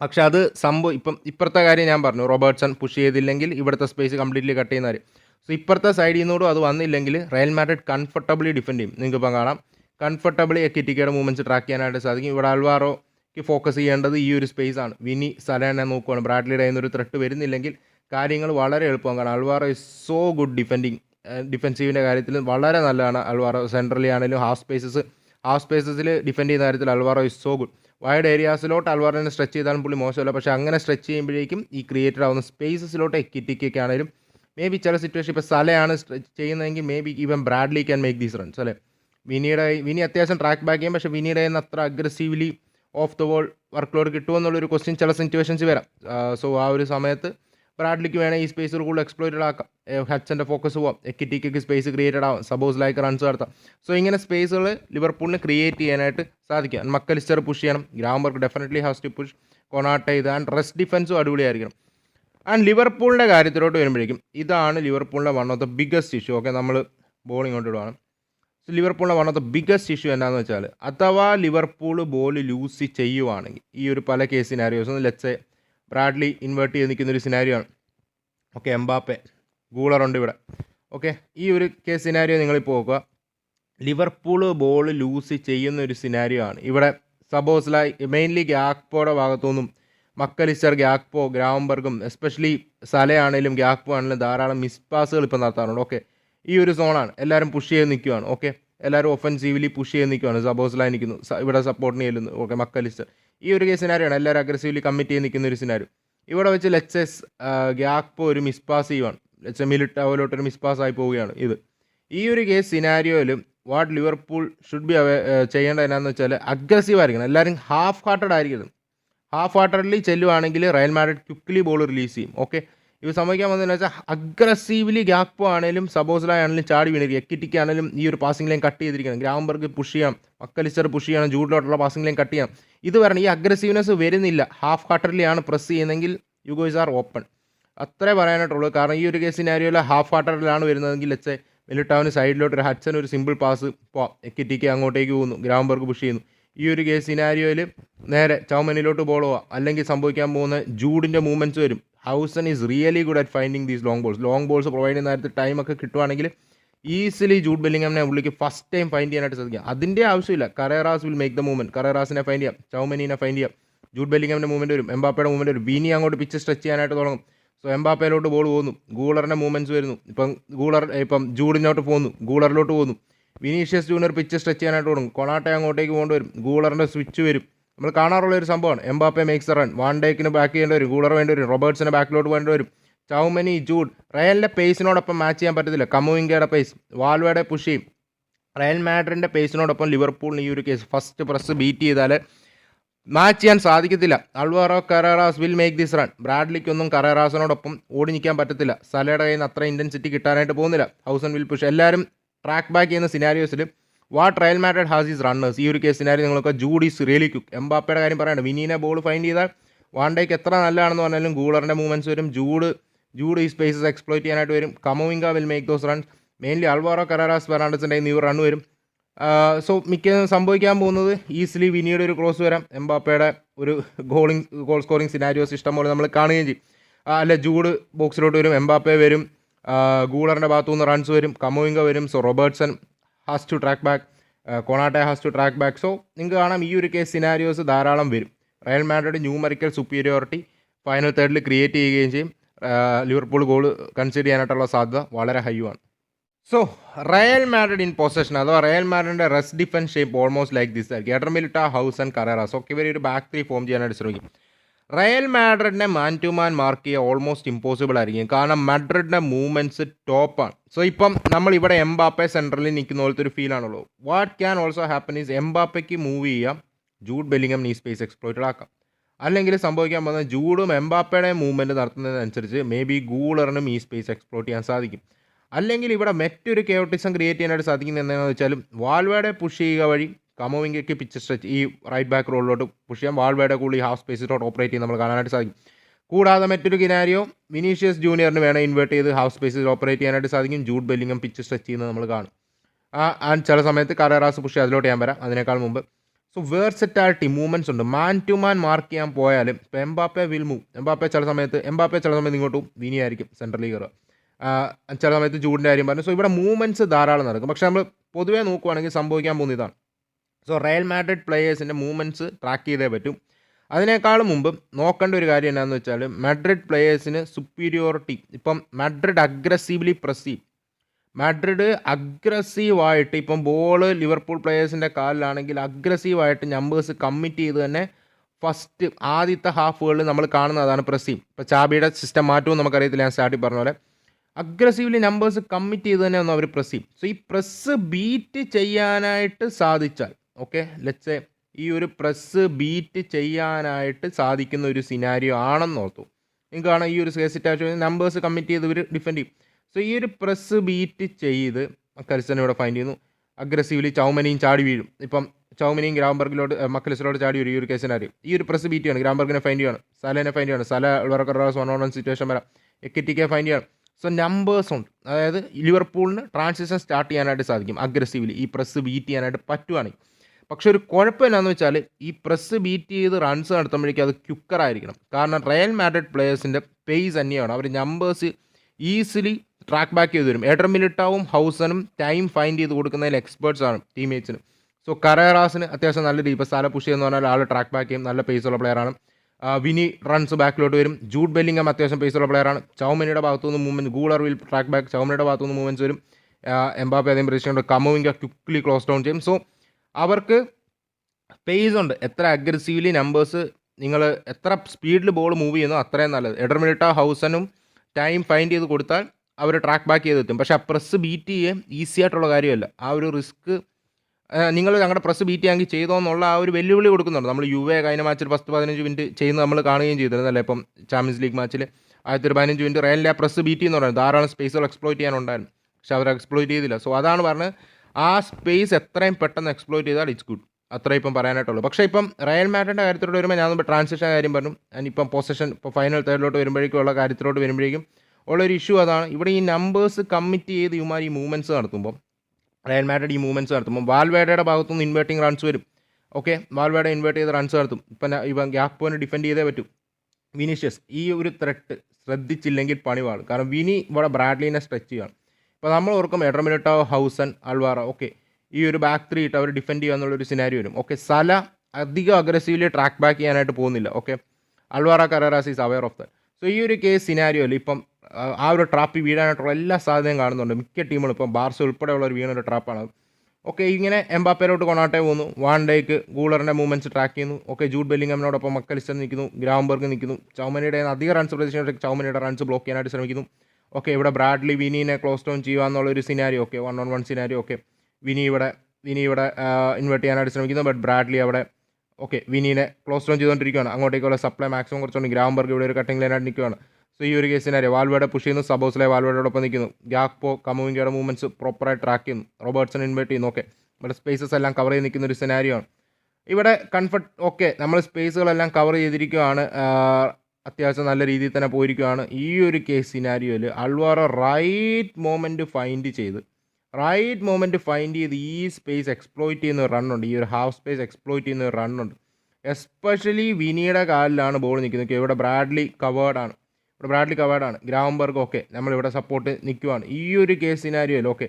പക്ഷേ അത് സംഭവം ഇപ്പം ഇപ്പുറത്തെ കാര്യം ഞാൻ പറഞ്ഞു. റോബർട്ട്സൺ പുഷ് ചെയ്തില്ലെങ്കിൽ ഇവിടുത്തെ സ്പേസ് കംപ്ലീറ്റ്ലി കട്ട് ചെയ്യുന്നവർ സോ ഇപ്പുറത്തെ സൈഡിൽ നിന്നോടും അത് വന്നില്ലെങ്കിൽ റയൽ മാഡ്രിഡ് കംഫർട്ടബിളി ഡിഫെൻഡ് ചെയ്യും. നിങ്ങൾക്ക് ഇപ്പം കാണാം കംഫർട്ടബിളി എക്കിറ്റിക്കയുടെ മൂവ്മെന്റ്സ് ട്രാക്ക് ചെയ്യാനായിട്ട് സാധിക്കും. ഇവിടെ അൽവാറോക്ക് ഫോക്കസ് ചെയ്യേണ്ടത് ഈ ഒരു സ്പേസ് ആണ്. വിനി സലേനെ നോക്കുകയാണ് ബ്രാഡ്ലിയുടെ കയ്യിൽ ഒരു ത്രെട്ട് വരുന്നില്ലെങ്കിൽ കാര്യങ്ങൾ വളരെ എളുപ്പമാണ്. കാരണം Alvaro is so good defending ഡിഫെൻസീവിന്റെ കാര്യത്തിൽ വളരെ നല്ലതാണ് അൽവാറോ. സെൻട്രലി ആണെങ്കിലും ഹാഫ് സ്പേസസ് ഹാഫ് സ്പേസസിൽ ഡിഫെൻഡ് ചെയ്യുന്ന കാര്യത്തിൽ Alvaro is so good wide ഏരിയാസിലോട്ട് അൽവാറിനെ സ്ട്രെച്ച് ചെയ്താലും പുള്ളി മോശമല്ല. പക്ഷേ അങ്ങനെ സ്ട്രെച്ച് ചെയ്യുമ്പോഴേക്കും ഈ ക്രിയേറ്റഡ് ആവുന്ന സ്പേസസിലോട്ട് എക്കിറ്റിക്കൊക്കെ ആണെങ്കിലും മേ ബി ചില സിറ്റുവേഷൻ ഇപ്പോൾ സലയാണ് സ്ട്രെച്ച് ചെയ്യുന്നതെങ്കിൽ maybe even Bradley can make these runs അല്ലേ? വിനിയുടെ വിനി അത്യാവശ്യം ട്രാക്ക് ബാക്ക് ചെയ്യും. പക്ഷേ വിനിയുടെ അത്ര aggressively off the ball workload കിട്ടുമെന്നുള്ളൊരു question ചില സിറ്റുവേഷൻസ് വരാം. സോ ആ ഒരു സമയത്ത് ബ്രാഡ്ലിക്ക് വേണേൽ ഈ സ്പേസ് കൂടുതൽ എക്സ്പ്ലോയിറ്റഡ് ആക്കാം. ഹച്ചന്റെ ഫോക്കസ് പോവാം. എക്കിറ്റിക്ക് സ്പേസ് ക്രിയേറ്റഡ് ആവാം. സപ്പോസ് ലൈക്ക് റൺസ് നടത്താം. സോ ഇങ്ങനെ സ്പേസുകൾ ലിവർപൂളിന് ക്രിയേറ്റ് ചെയ്യാനായിട്ട് സാധിക്കും. മക്കലിസ്റ്റർ പുഷ് ചെയ്യണം. ഗ്രാമർക്ക് definitely has to push Konate ഇത് ആൻഡ് റെസ്റ്റ് ഡിഫൻസും അടിപൊളിയായിരിക്കണം. ആൻഡ് ലിവർപൂളിന്റെ കാര്യത്തിലോട്ട് വരുമ്പോഴേക്കും ഇതാണ് ലിവർപൂളിന്റെ one of the biggest issue okay നമ്മൾ ബോളിങ് ഇങ്ങോട്ട് ലിവർപൂളിന്റെ one of the biggest issue എന്താണെന്ന് വെച്ചാൽ അഥവാ ലിവർപൂൾ ബോൾ ലൂസ് ചെയ്യുവാണെങ്കിൽ ഈ ഒരു പല case scenarios let's Bradley invert ചെയ്ത് നിൽക്കുന്ന ഒരു സിനാരിയോ ആണ്. ഓക്കെ എംബാപ്പെ ഗൂളറുണ്ട് ഇവിടെ. ഓക്കെ ഈ ഒരു കേസ് സിനാരിയോ നിങ്ങളിപ്പോൾ നോക്കുക. ലിവർപൂൾ ബോൾ ലൂസ് ചെയ്യുന്ന ഒരു സിനാരിയോ ആണ്. ഇവിടെ സപ്പോസിലായി മെയിൻലി ഗ്യാക്പോയുടെ ഭാഗത്തുനിന്നും മക്കലിസ്റ്റർ ഗ്യാക്പോ ഗ്രാവംബർഗും എസ്പെഷ്യലി സലയാണെങ്കിലും ഗ്യാക്പോ ആണെങ്കിലും ധാരാളം മിസ് പാസുകൾ ഇപ്പോൾ നടത്താറുണ്ട്. ഓക്കെ ഈ ഒരു സോണാണ്. എല്ലാവരും പുഷ് ചെയ്ത് നിൽക്കുവാണ് ഓക്കെ എല്ലാവരും ഒഫൻസീവ്ലി പുഷ് ചെയ്ത് നിൽക്കുവാണ് ലൈൻ നിൽക്കുന്നു. ഇവിടെ സപ്പോർട്ടിന് ചെല്ലുന്നു. ഓക്കെ മക്കലിസ്റ്റർ ഈ ഒരു കേസ് സിനാരിയാണ് എല്ലാവരും അഗ്രസീവ്ലി കമ്മിറ്റ് ചെയ്ത് നിൽക്കുന്ന ഒരു സിനാരി ഇവിടെ വെച്ച് ലെച്ചസ് ഗ്യാപ്പോ ഒരു മിസ് പാസ് ചെയ്യുവാണ്. ലെറ്റ്സ് അവലോട്ട് ഒരു മിസ് പാസ് ആയി പോവുകയാണ് ഇത്. ഈ ഒരു കേസ് സിനാരിയോയിലും വാട്ട് ലിവർപൂൾ ഷുഡ് ബി ചെയ്യേണ്ടത് എന്നാന്ന് വെച്ചാൽ അഗ്രസീവ് ആയിരിക്കണം. എല്ലാവരും ഹാഫ് ഹാർട്ടഡ് ആയിരിക്കണം. Half heartedly ചെല്ലുവാണെങ്കിൽ Real Madrid quickly ball release ചെയ്യും. ഓക്കെ ഇത് സംഭവിക്കാൻ വന്നതെന്ന് വെച്ചാൽ അഗ്രസീവ്ലി ഗ്യാപ്പോ ആണെങ്കിലും സപ്പോസിലായി ആണെങ്കിലും ചാടി വീണിരിക്കും. എക്കിറ്റിക്ക് ആണെങ്കിലും ഈ ഒരു പാസിംഗ് ലൈൻ കട്ട് ചെയ്തിരിക്കണം ഗ്രാംബർഗ് പുഷ് ചെയ്യാം. മക്കലിസ്റ്റർ പുഷ് ചെയ്യണം. ജൂഡിലോട്ടുള്ള പാസിംഗ് ലൈൻ കട്ട് ചെയ്യാം. ഇത് വരണം. ഈ അഗ്രസീവ്നെസ് വരുന്നില്ല. ഹാഫ് കാട്ടറിലാണ് പ്രസ് ചെയ്യുന്നതെങ്കിൽ യു ഗോയ്സ് ആർ ഓപ്പൺ അത്രേ പറയാനായിട്ടുള്ളൂ. കാരണം ഈ ഒരു കേസ് സിനാരിയോയിൽ ഹാഫ് കാട്ടറിലാണ് വരുന്നതെങ്കിൽ ലെറ്റ്സ് മിലിട്ടാവിന് സൈഡിലോട്ട് ഒരു ഹച്ചൻ ഒരു സിമ്പിൾ പാസ് പോവാം. എക്കിറ്റിക്ക് അങ്ങോട്ടേക്ക് പോകുന്നു. ഗ്രാംബർഗ് പുഷ് ചെയ്യുന്നു. ഈ ഒരു കേസ് സിനാരിയോയിൽ നേരെ ചൗമനിലോട്ട് ബോൾ പോവാം. അല്ലെങ്കിൽ സംഭവിക്കാൻ പോകുന്ന ജൂഡിന്റെ മൂവ്മെന്റ്സ് വരും. Huijsen is really good at finding these long balls long balls provide ചെയ്യുന്ന നേരത്തെ ടൈമൊക്കെ കിട്ടുവാണെങ്കിൽ ഈസിലി ജൂഡ് ബെല്ലിംഗമിനെ ഉള്ളിലേക്ക് ഫസ്റ്റ് ടൈം ഫൈൻഡ് ചെയ്യാനായിട്ട് സാധിക്കും. അതിന്റെ ആവശ്യമില്ല. Carreras will make the movement കറേറാസിനെ find ചെയ്യാം. ചൗമനീനെ ഫൈൻഡ് ചെയ്യാം. ജൂഡ് ബെല്ലിംഗമിന്റെ മൂവ്മെന്റ് വരും. എംബാപ്പയുടെ മൂവ്മെന്റ് വരും. വിനി അങ്ങോട്ട് പിച്ച് സ്ട്രെച്ച് ചെയ്യാനായിട്ട് തുടങ്ങും. സോ എംബാപ്പയിലോട്ട് ബോൾ പോകുന്നു. ഗൂളറിന്റെ മൂവ്മെന്റ്സ് വരുന്നു. ഇപ്പം ഗൂളർ ഇപ്പം ജൂഡിനോട്ട് പോകുന്നു. ഗൂളറിലോട്ട് പോകുന്നു. വിനീഷ്യസ് ജൂനിയർ പിച്ച് സ്ട്രെച്ച് ചെയ്യാനായിട്ട് തുടങ്ങും. കൊണാട്ടെ അങ്ങോട്ടേക്ക് പോകേണ്ടി വരും. ഗൂളറിന്റെ സ്വിച്ച് വരും. നമ്മൾ കാണാറുള്ള ഒരു സംഭവമാണ്. എംബാപ്പെ മേക്സ് റൺ വാൻ ഡേക്കിന് ബാക്ക് ചെയ്യേണ്ടി വരും. കൂളർ വേണ്ടി വരും. റോബർട്സിന് ബാക്കിലോട്ട് വേണ്ടി വരും. ചൗമനി ജൂഡ് റയലിന്റെ പേസിനോടൊപ്പം മാച്ച് ചെയ്യാൻ പറ്റത്തില്ല. കമുവിങ്കയുടെ പേസ് വാൽവയുടെ പുഷ് റയൽ മാഡ്രിന്റെ പേസിനോടൊപ്പം ലിവർപൂളിന് ഈ ഒരു കേസ് ഫസ്റ്റ് പ്രസ് ബീറ്റ് ചെയ്താൽ മാച്ച് ചെയ്യാൻ സാധിക്കത്തില്ല. Alvaro Carreras will make this run ബ്രാഡ്ലിക്കൊന്നും കറേറാസിനോടൊപ്പം ഓടി നിൽക്കാൻ പറ്റത്തില്ല. സലയുടെ കയ്യിൽ നിന്ന് അത്ര ഇന്റൻസിറ്റി കിട്ടാനായിട്ട് പോകുന്നില്ല. ഹൗസൺ വിൽ പുഷ് എല്ലാവരും ട്രാക്ക് ബാക്ക് ചെയ്യുന്ന സിനാരിയോസിൽ what Real Madrid has is runners ഈ ഒരു കേസ് സിനാരി നിങ്ങൾക്ക് ജൂഡ് റിയലി ക്യുക്ക് എംബാപ്പയുടെ കാര്യം പറയണ്ട വിനീനെ ബോൾ ഫൈൻഡ് ചെയ്താൽ വാണ്ടേക്ക് എത്ര നല്ലതാണെന്ന് പറഞ്ഞാലും ഗൂളറിന്റെ മൂവ്മെന്റ്സ് വരും. ജൂഡ് ജൂഡ് ഈ സ്പേസസ് എക്സ്പ്ലോയിറ്റ് ചെയ്യാനായിട്ട് വരും. Camavinga will make those runs mainly Alvaro Carreras ഫെറാണ്ടസിന്റെ ഈ റൺ വരും. സോ മിക്ക സംഭവിക്കാൻ പോകുന്നത് ഈസിലി വിനിയുടെ ഒരു ക്രോസ് വരാം. എംബാപ്പയുടെ ഒരു ഗോളിംഗ് ഗോൾ സ്കോറിംഗ് സിനാരിയോസ് ഇഷ്ടം പോലെ നമ്മൾ കാണുകയും ചെയ്യും. അല്ല ജൂഡ് ബോക്സിലോട്ട് വരും. എംബാപ്പെ വരും. ഗൂളറിന്റെ ഭാഗത്തുനിന്ന് റൺസ് വരും. കമോയിങ്ക വരും. So Robertson has to track back Konate has to track back so നിങ്ങൾക്ക് കാണാം ഈ ഒരു കേസ് സിനാരിയോസ് ധാരാളം വരും. Real Madrid numerical superiority final തേർഡിൽ create ചെയ്യുകയും ചെയ്യും. ലിവർപൂൾ ഗോൾ കൺസിഡർ ചെയ്യാനായിട്ടുള്ള സാധ്യത വളരെ ഹൈ ആണ്. So Real Madrid in possession അഥവാ Real മാഡ്രിഡിന്റെ rest defence shape almost like this ആയിരിക്കും. എഡർമിലിട്ട ഹൗസ് ആൻഡ് കറേറാസ് ഒക്കെ ഇവർ ഒരു ബാക്ക് ത്രീ ഫോം ചെയ്യാനായിട്ട് ശ്രമിക്കും. റയൽ മാഡ്രിഡിനെ മാൻ ടു മാൻ മാർക്ക് ചെയ്യുക ഓൾമോസ്റ്റ് ഇമ്പോസിബിൾ ആയിരിക്കും. കാരണം മാഡ്രിഡിന്റെ മൂവ്മെന്റ്സ് ടോപ്പാണ് സോ ഇപ്പം നമ്മൾ ഇവിടെ എംബാപ്പെ സെൻട്രലിൽ നിൽക്കുന്ന പോലത്തെ ഒരു ഫീലാണുള്ളൂ what can also happen is എംബാപ്പയ്ക്ക് move ചെയ്യാം. ജൂഡ് ബെല്ലിങ്ങം നീ സ്പേസ് എക്സ്പ്ലോയിറ്റഡ് ആക്കാം. അല്ലെങ്കിൽ സംഭവിക്കാൻ പോകുന്നത് ജൂഡും എംബാപ്പയുടെ മൂവ്മെന്റ് നടത്തുന്നതിനനുസരിച്ച് മേ ബി ഗൂളറിനും ഈ സ്പേസ് എക്സ്പ്ലോർ ചെയ്യാൻ സാധിക്കും. അല്ലെങ്കിൽ ഇവിടെ മറ്റൊരു കെയോട്ടിസം ക്രിയേറ്റ് ചെയ്യാനായിട്ട് സാധിക്കുന്നത് എന്താണെന്ന് വെച്ചാൽ വാൽവേടെ പുഷ് ചെയ്യുക വഴി കമോവിംഗയ്ക്ക് പിച്ച് സ്ട്രെച്ച് ഈ റൈറ്റ് ബാക്ക് റോളിലോട്ട് പുഷ് ചെയ്യാം വാൾവേടെ കൂടി ഹാഫ് സ്പേസിലോട്ട് ഓപ്പറേറ്റ് ചെയ്യാൻ നമ്മൾ കാണാനായിട്ട് സാധിക്കും. കൂടാതെ മറ്റൊരു കിനാരിയോ വിനീഷ്യസ് ജൂനിയറിന് വേണം ഇൻവേർട്ട് ചെയ്ത് ഹാഫ് സ്പേസിൽ ഓപ്പറേറ്റ് ചെയ്യാനായിട്ട് സാധിക്കും. ജൂഡ് ബെല്ലിങ്ങം പിച്ച് സ്ട്രെച്ച് ചെയ്യുന്നത് നമ്മൾ കാണും. ആ ആൻഡ് ചില സമയത്ത് കറേറാസ് പുഷ് അതിലോട്ട് ഞാൻ വരാം. അതിനേക്കാൾ മുമ്പ്. സോ വേർസെറ്റാലിറ്റി മൂവ്മെന്റ്സ് ഉണ്ട്. മാൻ ടു മാൻ മാർക്ക് ചെയ്യാൻ പോയാലും ഇപ്പോൾ എംബാപ്പെ വിൽ മൂവ് എംബാപ്പെ ചില സമയത്ത് എംബാപ്പെ ചില സമയത്ത് ഇങ്ങോട്ടും വിനി ആയിരിക്കും സെൻട്രൽ ലീഗർ ചില സമയത്ത് ജൂഡിന്റെ കാര്യം പറഞ്ഞു. സോ ഇവിടെ മൂവ്മെന്റ്സ് ധാരാളം നടക്കും. പക്ഷേ നമ്മൾ പൊതുവേ നോക്കുവാണെങ്കിൽ സംഭവിക്കാൻ പോകുന്ന ഇതാണ്. സോ റയൽ മാഡ്രിഡ് പ്ലേയേഴ്സിന്റെ മൂവ്മെന്റ്സ് ട്രാക്ക് ചെയ്തേ പറ്റും. അതിനേക്കാൾ മുമ്പ് നോക്കേണ്ട ഒരു കാര്യം എന്താണെന്ന് വെച്ചാൽ മാഡ്രിഡ് പ്ലേയേഴ്സിന് സുപ്പീരിയോറിറ്റി ഇപ്പം മാഡ്രിഡ് അഗ്രസീവ്ലി പ്രസ് ചെയ്യും. മാഡ്രിഡ് അഗ്രസീവായിട്ട് ഇപ്പം ബോൾ ലിവർപൂൾ പ്ലേയേഴ്സിന്റെ കാലിലാണെങ്കിൽ അഗ്രസീവായിട്ട് നമ്പേഴ്സ് കമ്മിറ്റ് ചെയ്ത് തന്നെ ഫസ്റ്റ് ആദ്യത്തെ ഹാഫുകളിൽ നമ്മൾ കാണുന്നതാണ് പ്രസ് ചെയ്യും. ഇപ്പോൾ ചാബിയുടെ സിസ്റ്റം മാറ്റവും നമുക്കറിയത്തില്ല ഞാൻ സ്റ്റാർട്ടി പറഞ്ഞ പോലെ. അഗ്രസീവ്ലി നമ്പേഴ്സ് കമ്മിറ്റ് ചെയ്ത് തന്നെ ഒന്ന് അവർ പ്രസ് ചെയ്യും. സോ ഈ പ്രസ് ബീറ്റ് ചെയ്യാനായിട്ട് സാധിച്ചാൽ ഓക്കെ ലെറ്റ്സ് ഈ ഒരു പ്രസ് ബീറ്റ് ചെയ്യാനായിട്ട് സാധിക്കുന്ന ഒരു സിനാരിയോ ആണെന്ന് ഓർത്തു. നിങ്ങൾക്ക് കാണാം ഈ ഒരു സിറ്റുവേഷൻ നമ്പേഴ്സ് കമ്മിറ്റ് ചെയ്ത് ഇവർ ഡിഫെൻഡ് ചെയ്യും. സോ ഈ ഒരു പ്രസ് ബീറ്റ് ചെയ്ത് കരിസൻ ഇവിടെ ഫൈൻഡ് ചെയ്യുന്നു. അഗ്രസീവ്ലി ചൗമനിയും ചാടി വീഴും. ഇപ്പം ചൗമനിയും ഗ്രാംബർഗിലോട്ട് മക്കലിസിലോട്ട് ചാടി വരും ഈ ഒരു കേസിനാരി ഈ ഒരു പ്രസ് ബീറ്റ് ചെയ്യണം. ഗ്രാംബർഗിനെ ഫൈൻഡ് ചെയ്യണം. സലേനെ ഫൈൻഡ് ചെയ്യണം. സല വർക്കറാസ് വൺ ഓൺ വൺ സിറ്റുവേഷൻ വരാം. എക്കിറ്റിക്കെ ഫൈൻഡ് ചെയ്യണം. സോ നമ്പേഴ്സ് ഉണ്ട്. അതായത് ലിവർപൂളിന് ട്രാൻസിഷൻ സ്റ്റാർട്ട് ചെയ്യാനായിട്ട് സാധിക്കും. അഗ്രസീവ്ലി ഈ പ്രസ് ബീറ്റ് ചെയ്യാനായിട്ട് പറ്റുവാണെങ്കിൽ. പക്ഷെ ഒരു കുഴപ്പം എന്നാന്ന് വെച്ചാൽ ഈ പ്രസ് ബീറ്റ് ചെയ്ത് റൺസ് നടത്തുമ്പോഴേക്കും അത് ക്യുക്കറായിരിക്കണം. കാരണം റയൽ മാഡ്രിഡ് പ്ലേയേഴ്സിന്റെ പേസ് തന്നെയാണ്. അവർ നമ്പേഴ്സ് ഈസിലി ട്രാക്ക് ബാക്ക് ചെയ്ത് തരും. എഡർ മിലിട്ടാവും ഹൗസനും ടൈം ഫൈൻഡ് ചെയ്ത് കൊടുക്കുന്നതിൽ എക്സ്പേർട്സ് ആണ് ടീംമേറ്റ്സിന് സോ കറേറാസിന് അത്യാവശ്യം നല്ല രീതി ഇപ്പോൾ സ്ഥല പുഷ് എന്ന് പറഞ്ഞാൽ ആൾ ട്രാക്ക് ബാക്ക് ചെയ്യും. നല്ല പേസുള്ള പ്ലെയറാണ് വിനി റൺസ് ബാക്കിലോട്ട് വരും. ജൂഡ് ബെല്ലിംഗം അത്യാവശ്യം പേസുള്ള പ്ലെയറാണ് ചൗമനിയുടെ ഭാഗത്തു നിന്ന് movement Guler will track back ചൗമനിയുടെ ഭാഗത്തുനിന്ന് മൂവ്മെന്റ്സ് വരും. എംബാപ്പെ അതേ പ്രതീക്ഷയുണ്ട് കമോവിങ്ക ക്വിക്ലി ക്ലോസ് ഡൗൺ ചെയ്യും. സോ അവർക്ക് പേസ് ഉണ്ട്. എത്ര അഗ്രസീവ്ലി നമ്പേഴ്സ് നിങ്ങൾ എത്ര സ്പീഡിൽ ബോൾ മൂവ് ചെയ്യുന്നു അത്രയും നല്ലത്. എഡർമിലിട്ട ഹൗസനും ടൈം ഫൈൻഡ് ചെയ്ത് കൊടുത്താൽ അവർ ട്രാക്ക് ബാക്ക് ചെയ്ത് എത്തും പക്ഷേ ആ പ്രസ് ബീറ്റ് ചെയ്യാൻ ഈസി ആയിട്ടുള്ള കാര്യമല്ല. ആ ഒരു റിസ്ക് നിങ്ങൾ ഞങ്ങളുടെ പ്രസ് ബീറ്റ് ചെയ്യാമെങ്കിൽ ചെയ്തോ എന്നുള്ള ആ ഒരു വെല്ലുവിളി കൊടുക്കുന്നുണ്ട്. നമ്മൾ യു എ കഴിഞ്ഞ മാച്ചിൽ പത്ത് പതിനഞ്ച് മിനിറ്റ് ചെയ്യുന്നത് നമ്മൾ കാണുകയും ചെയ്തിരുന്നല്ലേ ഇപ്പം ചാമ്പ്യൻസ് ലീഗ് മാച്ചിൽ ആയിരത്തി ഒരു പതിനഞ്ച് മിനിറ്റ് റയലിന്റെ ആ പ്രസ് ബീറ്റ് ചെയ്യുന്നുണ്ടായിരുന്നു ധാരാളം സ്പേസുകൾ എക്സ്പ്ലോയിറ്റ് ചെയ്യാനുണ്ടായിരുന്നു പക്ഷെ അവർ എക്സ്പ്ലോയിറ്റ് ചെയ്തില്ല. സോ അതാണ് പറഞ്ഞത് ആ സ്പേസ് എത്രയും പെട്ടെന്ന് എക്സ്പ്ലോയിറ്റ് ചെയ്താൽ ഇറ്റ്സ് ഗുഡ് അത്ര ഇപ്പം പറയാനായിട്ടുള്ളൂ. പക്ഷേ ഇപ്പം റയൽ മാറ്റിന്റെ കാര്യത്തിലോട്ട് വരുമ്പോൾ ഞാൻ ട്രാൻസാക്ഷൻ ട്രാൻസിഷൻ കാര്യം പറഞ്ഞു. ഞാൻ ഇപ്പം പൊസിഷൻ ഇപ്പോൾ ഫൈനൽ തേർഡിലോട്ട് വരുമ്പോഴേക്കും ഉള്ള കാര്യത്തിലോട്ട് വരുമ്പോഴേക്കും ഉള്ളൊരു ഇഷ്യൂ അതാണ്. ഇവിടെ ഈ നമ്പേഴ്സ് കമ്മിറ്റ് ചെയ്ത് ഇവന്മാർ ഈ മൂവ്മെന്റ്സ് നടത്തുമ്പോൾ റയൽ മാറ്റഡ് ഈ മൂവ്മെന്റ്സ് നടത്തുമ്പോൾ വാൽവേഡയുടെ ഭാഗത്തുനിന്ന് ഇൻവേർട്ടിംഗ് റൺസ് വരും. ഓക്കെ വാൽവേഡ ഇൻവേർട്ട് ചെയ്ത് റൺസ് നടത്തും. ഇപ്പം ഇവൻ ഗ്യാപ്പ് പോയിന്റ് ഡിഫെൻഡ് ചെയ്തേ പറ്റും. വിനീഷ്യസ് ഈ ഒരു ത്രെട്ട് ശ്രദ്ധിച്ചില്ലെങ്കിൽ പണിവാണ് കാരണം വിനി ഇവിടെ ബ്രാഡ്ലിനെ സ്ട്രെച്ച് ചെയ്യണം ഇപ്പോൾ നമ്മൾ ഓർക്കും എഡർമിനിട്ടോ ഹൗസൻ അൽവാറ ഓക്കെ. ഈ ഒരു ബാക്ക് ത്രീ ഇട്ട് അവർ ഡിഫെൻഡ് ചെയ്യുക എന്നുള്ളൊരു സിനാരി വരും. ഓക്കെ സല അധികം അഗ്രസീവ്ലി ട്രാക്ക് ബാക്ക് ചെയ്യാനായിട്ട് പോകുന്നില്ല. Okay Alvaro Carreras is aware of the so ഈ ഒരു കേസ് സിനാരിയോയിൽ ഇപ്പം ആ, ഒരു ട്രാപ്പിൽ വീഴാനായിട്ടുള്ള എല്ലാ സാധ്യതയും കാണുന്നുണ്ട്. മിക്ക ടീമുകളും ഇപ്പം ബാർസ് ഉൾപ്പെടെയുള്ള ഒരു വീണൊരു ട്രാപ്പാണ് ഓക്കെ ഇങ്ങനെ എംബാപ്പേരോട്ട് കൊണാട്ടെ പോകുന്നു വൺ ഡേക്ക് ഗൂളറിന്റെ മൂവ്മെന്റ്സ് ട്രാക്ക് ചെയ്യുന്നു. ഓക്കെ ജൂഡ് ബെല്ലിംഗമിനോടൊപ്പം മക്കലിസ്റ്റർ നിൽക്കുന്നു. ഗ്രാംബർഗ് നിൽക്കുന്നു. ചൗമനിയുടെ അധികം റൺസ് പ്രതീക്ഷിച്ചിട്ട് ചൗമനിയുടെ റൺസ് ബ്ലോക്ക് ചെയ്യാനായിട്ട് ശ്രമിക്കുന്നു. ഓക്കെ ഇവിടെ ബ്രാഡ്ലി വിനീനെ ക്ലോസ് ഡൗൺ ചെയ്യുക എന്നുള്ളൊരു scenario okay one on one scenario okay. Vini ഇവിടെ വിനി ഇവിടെ ഇൻവേർട്ട് ചെയ്യാനായിട്ട് ശ്രമിക്കുന്നു ബട്ട് ബ്രാഡ്ലി അവിടെ ഓക്കെ വിനീനെ ക്ലോസ് ഡൗൺ ചെയ്തുകൊണ്ടിരിക്കുകയാണ്. അങ്ങോട്ടേക്കുള്ള സപ്ലൈ മാക്സിമം കുറച്ചുകൊണ്ട് ഗ്രാംബർഗ് ഇവിടെ ഒരു കട്ടിംഗ് ലൈനായിട്ട് നിൽക്കുകയാണ്. സോ ഈ ഒരു കേസിനാരെ വാൽവേടെ പുഷ് ചെയ്യുന്നു സബോസിലെ വാൽവേഡോടൊപ്പം നിൽക്കുന്നു. ഗ്യാക്പോ കമുവിന്റെ മൂവ്മെന്റ്സ് പ്രോപ്പറായി ട്രാക്ക് ചെയ്യുന്നു. റോബർട്ട്സൺ ഇൻവേർട്ട് ചെയ്യുന്നു ഓക്കെ. ഇവിടെ സ്പേസസ് എല്ലാം കവർ ചെയ്ത് നിൽക്കുന്ന ഒരു സിനാരിയോ ആണ്. ഇവിടെ കൺഫർട്ട് ഓക്കെ നമ്മൾ സ്പേസുകളെല്ലാം കവർ ചെയ്തിരിക്കുകയാണ് അത്യാവശ്യം നല്ല രീതിയിൽ തന്നെ പോയിരിക്കുകയാണ്. ഈ ഒരു കേസ് സിനാരിയോയിൽ അൾവാറ റൈറ്റ് മോമെന്റ് ഫൈൻഡ് ചെയ്ത് റൈറ്റ് മോമെന്റ് ഫൈൻഡ് ചെയ്ത് ഈ സ്പേസ് എക്സ്പ്ലോയിറ്റ് ചെയ്യുന്ന ഒരു റണ്ണുണ്ട് ഈ ഒരു ഹാഫ് സ്പേസ് എക്സ്പ്ലോയിറ്റ് ചെയ്യുന്ന ഒരു റണ്ണുണ്ട് എസ്പെഷ്യലി വിനിയുടെ കാലിലാണ് ബോൾ നിൽക്കുന്നത്. ഇവിടെ ബ്രാഡ്ലി കവേർഡാണ് ഇവിടെ ബ്രാഡ്ലി കവേർഡാണ് ഗ്രാമബർഗ് ഓക്കെ നമ്മളിവിടെ സപ്പോർട്ട് നിൽക്കുവാണ്. ഈ ഒരു കേസ് സിനാരിയോയിൽ ഓക്കെ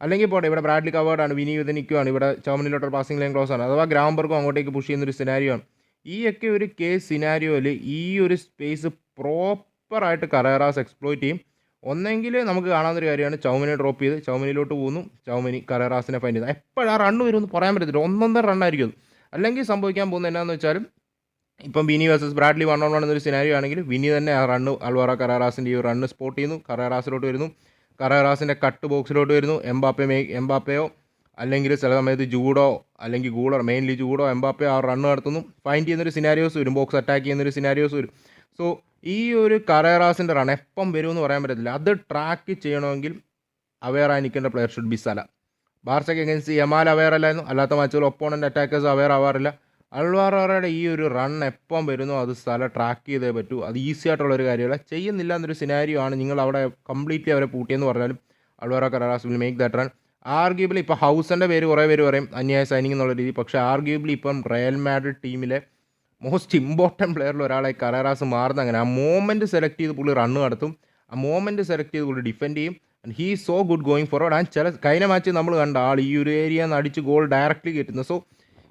അല്ലെങ്കിൽ പോട്ടെ ഇവിടെ ബ്രാഡ്ലി കവേർഡാണ് വിനി ഇത് നിൽക്കുവാണ്. ഇവിടെ ചോമനിലോട്ടർ പാസിംഗ് ലൈൻ ക്ലോസ് ആണ്. അഥവാ ഗ്രാമബർഗും അങ്ങോട്ടേക്ക് പുഷ് ചെയ്യുന്നൊരു സിനാരിയോ ആണ്. ഈ ഒക്കെ ഒരു കേസ് സിനാരിയോയിൽ ഈ ഒരു സ്പേസ് പ്രോപ്പറായിട്ട് കറേറാസ് എക്സ്പ്ലോയിറ്റ് ചെയ്യും. ഒന്നെങ്കിൽ നമുക്ക് കാണാവുന്നൊരു കാര്യമാണ് ചൗമിനെ ഡ്രോപ്പ് ചെയ്ത് ചൗമിനിലോട്ട് പോകുന്നു. ചൗമിനി കറേറാസിനെ ഫൈൻഡ് ചെയ്യുന്നത് എപ്പോഴാണ് റണ്ണ് വരുമെന്ന് പറയാൻ പറ്റത്തില്ല. ഒന്നൊന്നര റണ്ണായിരിക്കും അല്ലെങ്കിൽ സംഭവിക്കാൻ പോകുന്ന എന്നാന്ന് വെച്ചാലും ഇപ്പം Vini versus Bradley one on one എന്നൊരു സിനാരിയോ ആണെങ്കിൽ വിനി തന്നെ ആ റണ്ണ് അൽവാറ കറാറാസിന്റെ ഈ റണ്ണ് സ്പോട്ട് ചെയ്യുന്നു. കറാറാസിലോട്ട് വരുന്നു. കറാറാസിന്റെ കട്ട് ബോക്സിലോട്ട് വരുന്നു. എംബാപ്പെ എംബാപ്പയോ അല്ലെങ്കിൽ ചില സമയത്ത് ജൂഡോ അല്ലെങ്കിൽ ഗൂളർ മെയിൻലി ജൂഡോ എംബാപ്പെ ആ റണ്ണ് നടത്തുന്നു. ഫൈൻഡ് ചെയ്യുന്നൊരു സിനാരിയോസ് വരും ബോക്സ് അറ്റാക്ക് ചെയ്യുന്നൊരു സിനാരിയോസ് വരും. സോ ഈ ഒരു കറേറാസിന്റെ റൺ എപ്പം വരുമെന്ന് പറയാൻ പറ്റത്തില്ല. അത് ട്രാക്ക് ചെയ്യണമെങ്കിൽ അവെയറായി നിൽക്കേണ്ട പ്ലെയർ ഷുഡ് ബി സല ബാർസയ്ക്ക് എഗൻസ്റ്റ് യമാൽ അവെയർ അല്ലായിരുന്നു. അല്ലാത്ത മാച്ചുകൾ ഒപ്പോണന്റ് അറ്റാക്കേഴ്സ് അവെയർ ആവാറില്ല. അൾവാറയുടെ ഈ ഒരു റൺ എപ്പം വരുന്നോ അത് സ്ഥലം ട്രാക്ക് ചെയ്തേ പറ്റൂ. അത് ഈസി ആയിട്ടുള്ള ഒരു കാര്യമല്ല. ചെയ്യുന്നില്ല എന്നൊരു സിനാരിയോ ആണ് നിങ്ങൾ അവിടെ കംപ്ലീറ്റ്ലി അവരെ പൂട്ടിയെന്ന് പറഞ്ഞാലും Alvaro Carreras will make that run arguably ഇപ്പോൾ ഹൗസിന്റെ പേര് കുറേ പേര് പറയും അന്യായ സൈനിങ് എന്നുള്ള രീതി. പക്ഷേ ആർഗ്യൂബിളി ഇപ്പം റയൽ മാഡ്രിഡ് ടീമിലെ മോസ്റ്റ് ഇമ്പോർട്ടന്റ് പ്ലെയറിൽ ഒരാളെ കറേറാസ് മാറുന്ന അങ്ങനെ. ആ മോമെന്റ് സെലക്ട് ചെയ്ത് പുള്ളി റണ്ണ് നടത്തും. ആ മോമെന്റ് സെലക്ട് ചെയ്ത് പുള്ളി ഡിഫെൻഡ് ചെയ്യും. And he so good going forward and ചില കഴിഞ്ഞ മാച്ച് നമ്മൾ കണ്ട ആൾ ഈ ഒരു ഏരിയ നിന്ന് അടിച്ച് goal directly കയറ്റുന്നത് so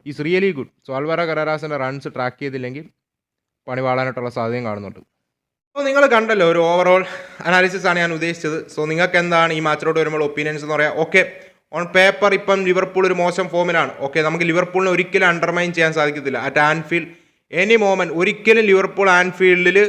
is really good so Alvaro കരാറാസിന്റെ runs track ചെയ്തില്ലെങ്കിൽ പണി വാളാനായിട്ടുള്ള സാധ്യതയും കാണുന്നുണ്ട്. അപ്പോൾ നിങ്ങൾ കണ്ടല്ലോ ഒരു ഓവറോൾ അനാലിസിസ് ആണ് ഞാൻ ഉദ്ദേശിച്ചത്. സോ നിങ്ങൾക്ക് എന്താണ് ഈ മാച്ചിലോട്ട് വരുമ്പോൾ ഒപ്പീനിയൻസ് എന്ന് പറയാം? ഓക്കെ ഓൺ പേപ്പർ ഇപ്പം ലിവർപൂൾ ഒരു മോശം ഫോമിലാണ് ഓക്കെ നമുക്ക് ലിവർപൂളിനെ ഒരിക്കലും അണ്ടർമൈൻ ചെയ്യാൻ സാധിക്കത്തില്ല. അറ്റ് ആൻഫീൽഡ് എനി മോമെന്റ് ഒരിക്കലും ലിവർപൂൾ ആൻഫീൽഡിൽ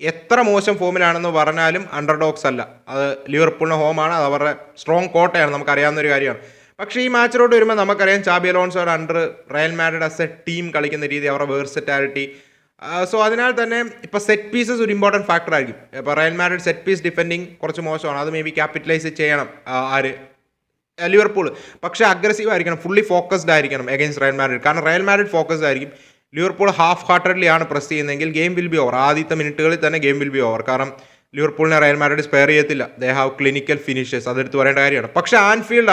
എത്ര മോശം ഫോമിലാണെന്ന് പറഞ്ഞാലും അണ്ടർഡോക്സ് അല്ല. അത് ലിവർപൂളിന്റെ ഹോമാണ് അത് അവരുടെ സ്ട്രോങ് കോട്ടയാണ് നമുക്കറിയാവുന്ന ഒരു കാര്യമാണ്. പക്ഷേ ഈ മാച്ചിലോട്ട് വരുമ്പോൾ നമുക്കറിയാം Xabi അലോൺസോയുടെ under Real Madrid as a team കളിക്കുന്ന രീതി അവരുടെ വേഴ്സറ്റാലിറ്റി സോ അതിനാൽ തന്നെ ഇപ്പോൾ സെറ്റ് പീസസ് ഒരു ഇമ്പോർട്ടന്റ് ഫാക്ടർ ആയിരിക്കും. ഇപ്പോൾ Real Madrid set piece defending കുറച്ച് മോശമാണ്. അത് മേ ബി ക്യാപിറ്റലൈസ് ചെയ്യണം ആര്? ലിവർപൂൾ പക്ഷേ അഗ്രസീവ് ആയിരിക്കണം ഫുള്ളി ഫോക്കസ്ഡ് ആയിരിക്കണം എഗൈൻസ്റ്റ് റയൽ മാഡ്രിഡ് കാരണം റയൽ മാഡ്രിഡ് ഫോക്കസ്ഡ് ആയിരിക്കും. ലിവർപൂൾ ഹാഫ് ഹാർട്ടഡ്ലി ആണ് പ്രസ് ചെയ്യുന്നതെങ്കിൽ ഗെയിം വിൽ ബി ഓവർ ആദ്യത്തെ മിനിറ്റുകളിൽ തന്നെ ഗെയിം വിൽ ബി ഓവർ കാരണം ലിവർപൂളിനെ റയൽ മാഡ്രിഡ് സ്പെയർ ചെയ്യത്തില്ല. ദേ ഹാവ് ക്ലിനിക്കൽ ഫിനിഷേഴ്സ് അതെടുത്ത് പറയേണ്ട കാര്യമാണ്. പക്ഷേ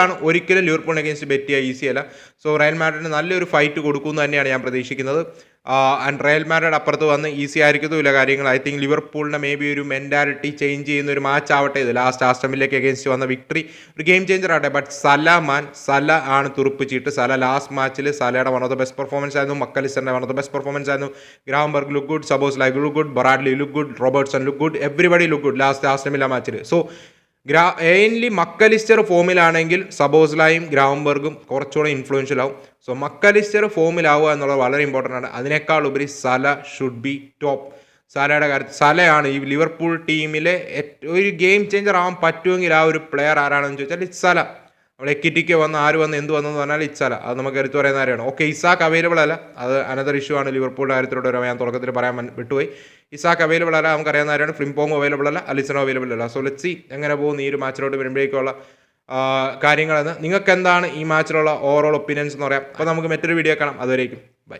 ആണ് ഒരിക്കലും ലിവർപൂളിനെ അഗേൻസ്റ്റ് ബെറ്റ് ചെയ്യുക ഈസിയല്ല സോ റയൽ മാഡ്രിഡിന് നല്ലൊരു ഫൈറ്റ് കൊടുക്കുമെന്ന് തന്നെയാണ് ഞാൻ പ്രതീക്ഷിക്കുന്നത്. ആൻഡ് റയൽ മാഡ്രിഡ് അപ്പുറത്ത് വന്ന് ഈസി ആയിരിക്കത്തുമില്ല കാര്യങ്ങൾ ഐ തിങ്ക് ലിവർപൂളിന്റെ മേ ബി ഒരു മെന്റാലിറ്റി ചേഞ്ച് ചെയ്യുന്ന ഒരു മാച്ച് ആവട്ടെ ഇത്. ലാസ്റ്റ് ആസ്റ്റമിലേക്ക് അഗേൻസ്റ്റ് വന്ന വിക്ടറി ഒരു ഗെയിം ചേഞ്ചർ ആവട്ടെ. ബട്ട് സല മാൻ സല ആണ് തുറുപ്പിച്ചിട്ട് സല ലാസ്റ്റ് മാച്ചിൽ സലയുടെ one of the best performance ആയിരുന്നു. മക്കലിസറിന്റെ one of the best performance ആയിരുന്നു. Gravenberch look good Szoboszlai like look good Bradley look good Robertson look good everybody look good last ആസ്റ്റമില്ല മാച്ചിൽ so ഗ്രാ എയിൻലി Mac Allister ഫോമിലാണെങ്കിൽ സബോസ്ലായും ഗ്രാവംബർഗും കുറച്ചുകൂടെ influential ആവും. So Mac Allister ഫോമിലാവുക എന്നുള്ളത് വളരെ important ആണ്. അതിനേക്കാൾ ഉപരി സല ഷുഡ് ബി ടോപ്പ് സലയുടെ കാര്യത്തിൽ സലയാണ് ഈ ലിവർപൂൾ ടീമിലെ ഒരു ഗെയിം ചേഞ്ചർ ആവാൻ പറ്റുമെങ്കിൽ ആ ഒരു പ്ലെയർ ആരാണെന്ന് ചോദിച്ചാൽ ഇറ്റ്സ് സല. നമ്മൾ എക്കിറ്റിക്ക് വന്ന് ആര് വന്ന് എന്ത് വന്നെന്ന് പറഞ്ഞാൽ ഇച്ചാല. അത് നമുക്ക് എടുത്തു പറയുന്ന കാര്യമാണ് ഓക്കെ ഇസാക്ക് അവൈലബിൾ അല്ല. അത് അനദർ ഇഷ്യൂ ആണ്. ലിവർപൂളിന്റെ കാര്യത്തിലൂടെ ഒരു ഞാൻ തുടക്കത്തിൽ പറയാൻ വിട്ടുപോയി. ഇസാക്ക് അവൈലബിൾ അല്ല നമുക്കറിയാവുന്ന കാര്യമാണ്. ഫ്ലിംപോങ് അവൈലബിൾ അല്ല അലിസനോ അവൈലബിൾ അല്ല. സോ ലെറ്റ് സി എങ്ങനെ പോകുന്നു ഈ ഒരു മാച്ചിലോട്ട് വരുമ്പോഴേക്കുള്ള കാര്യങ്ങളെന്ന്. നിങ്ങൾക്ക് എന്താണ് ഈ മാച്ചിലുള്ള ഓവറോൾ ഒപ്പീനിയൻസ് എന്ന് പറയാം. അപ്പോൾ നമുക്ക് മറ്റൊരു വീഡിയോ കാണാം. അതുവരേക്കും. ബൈ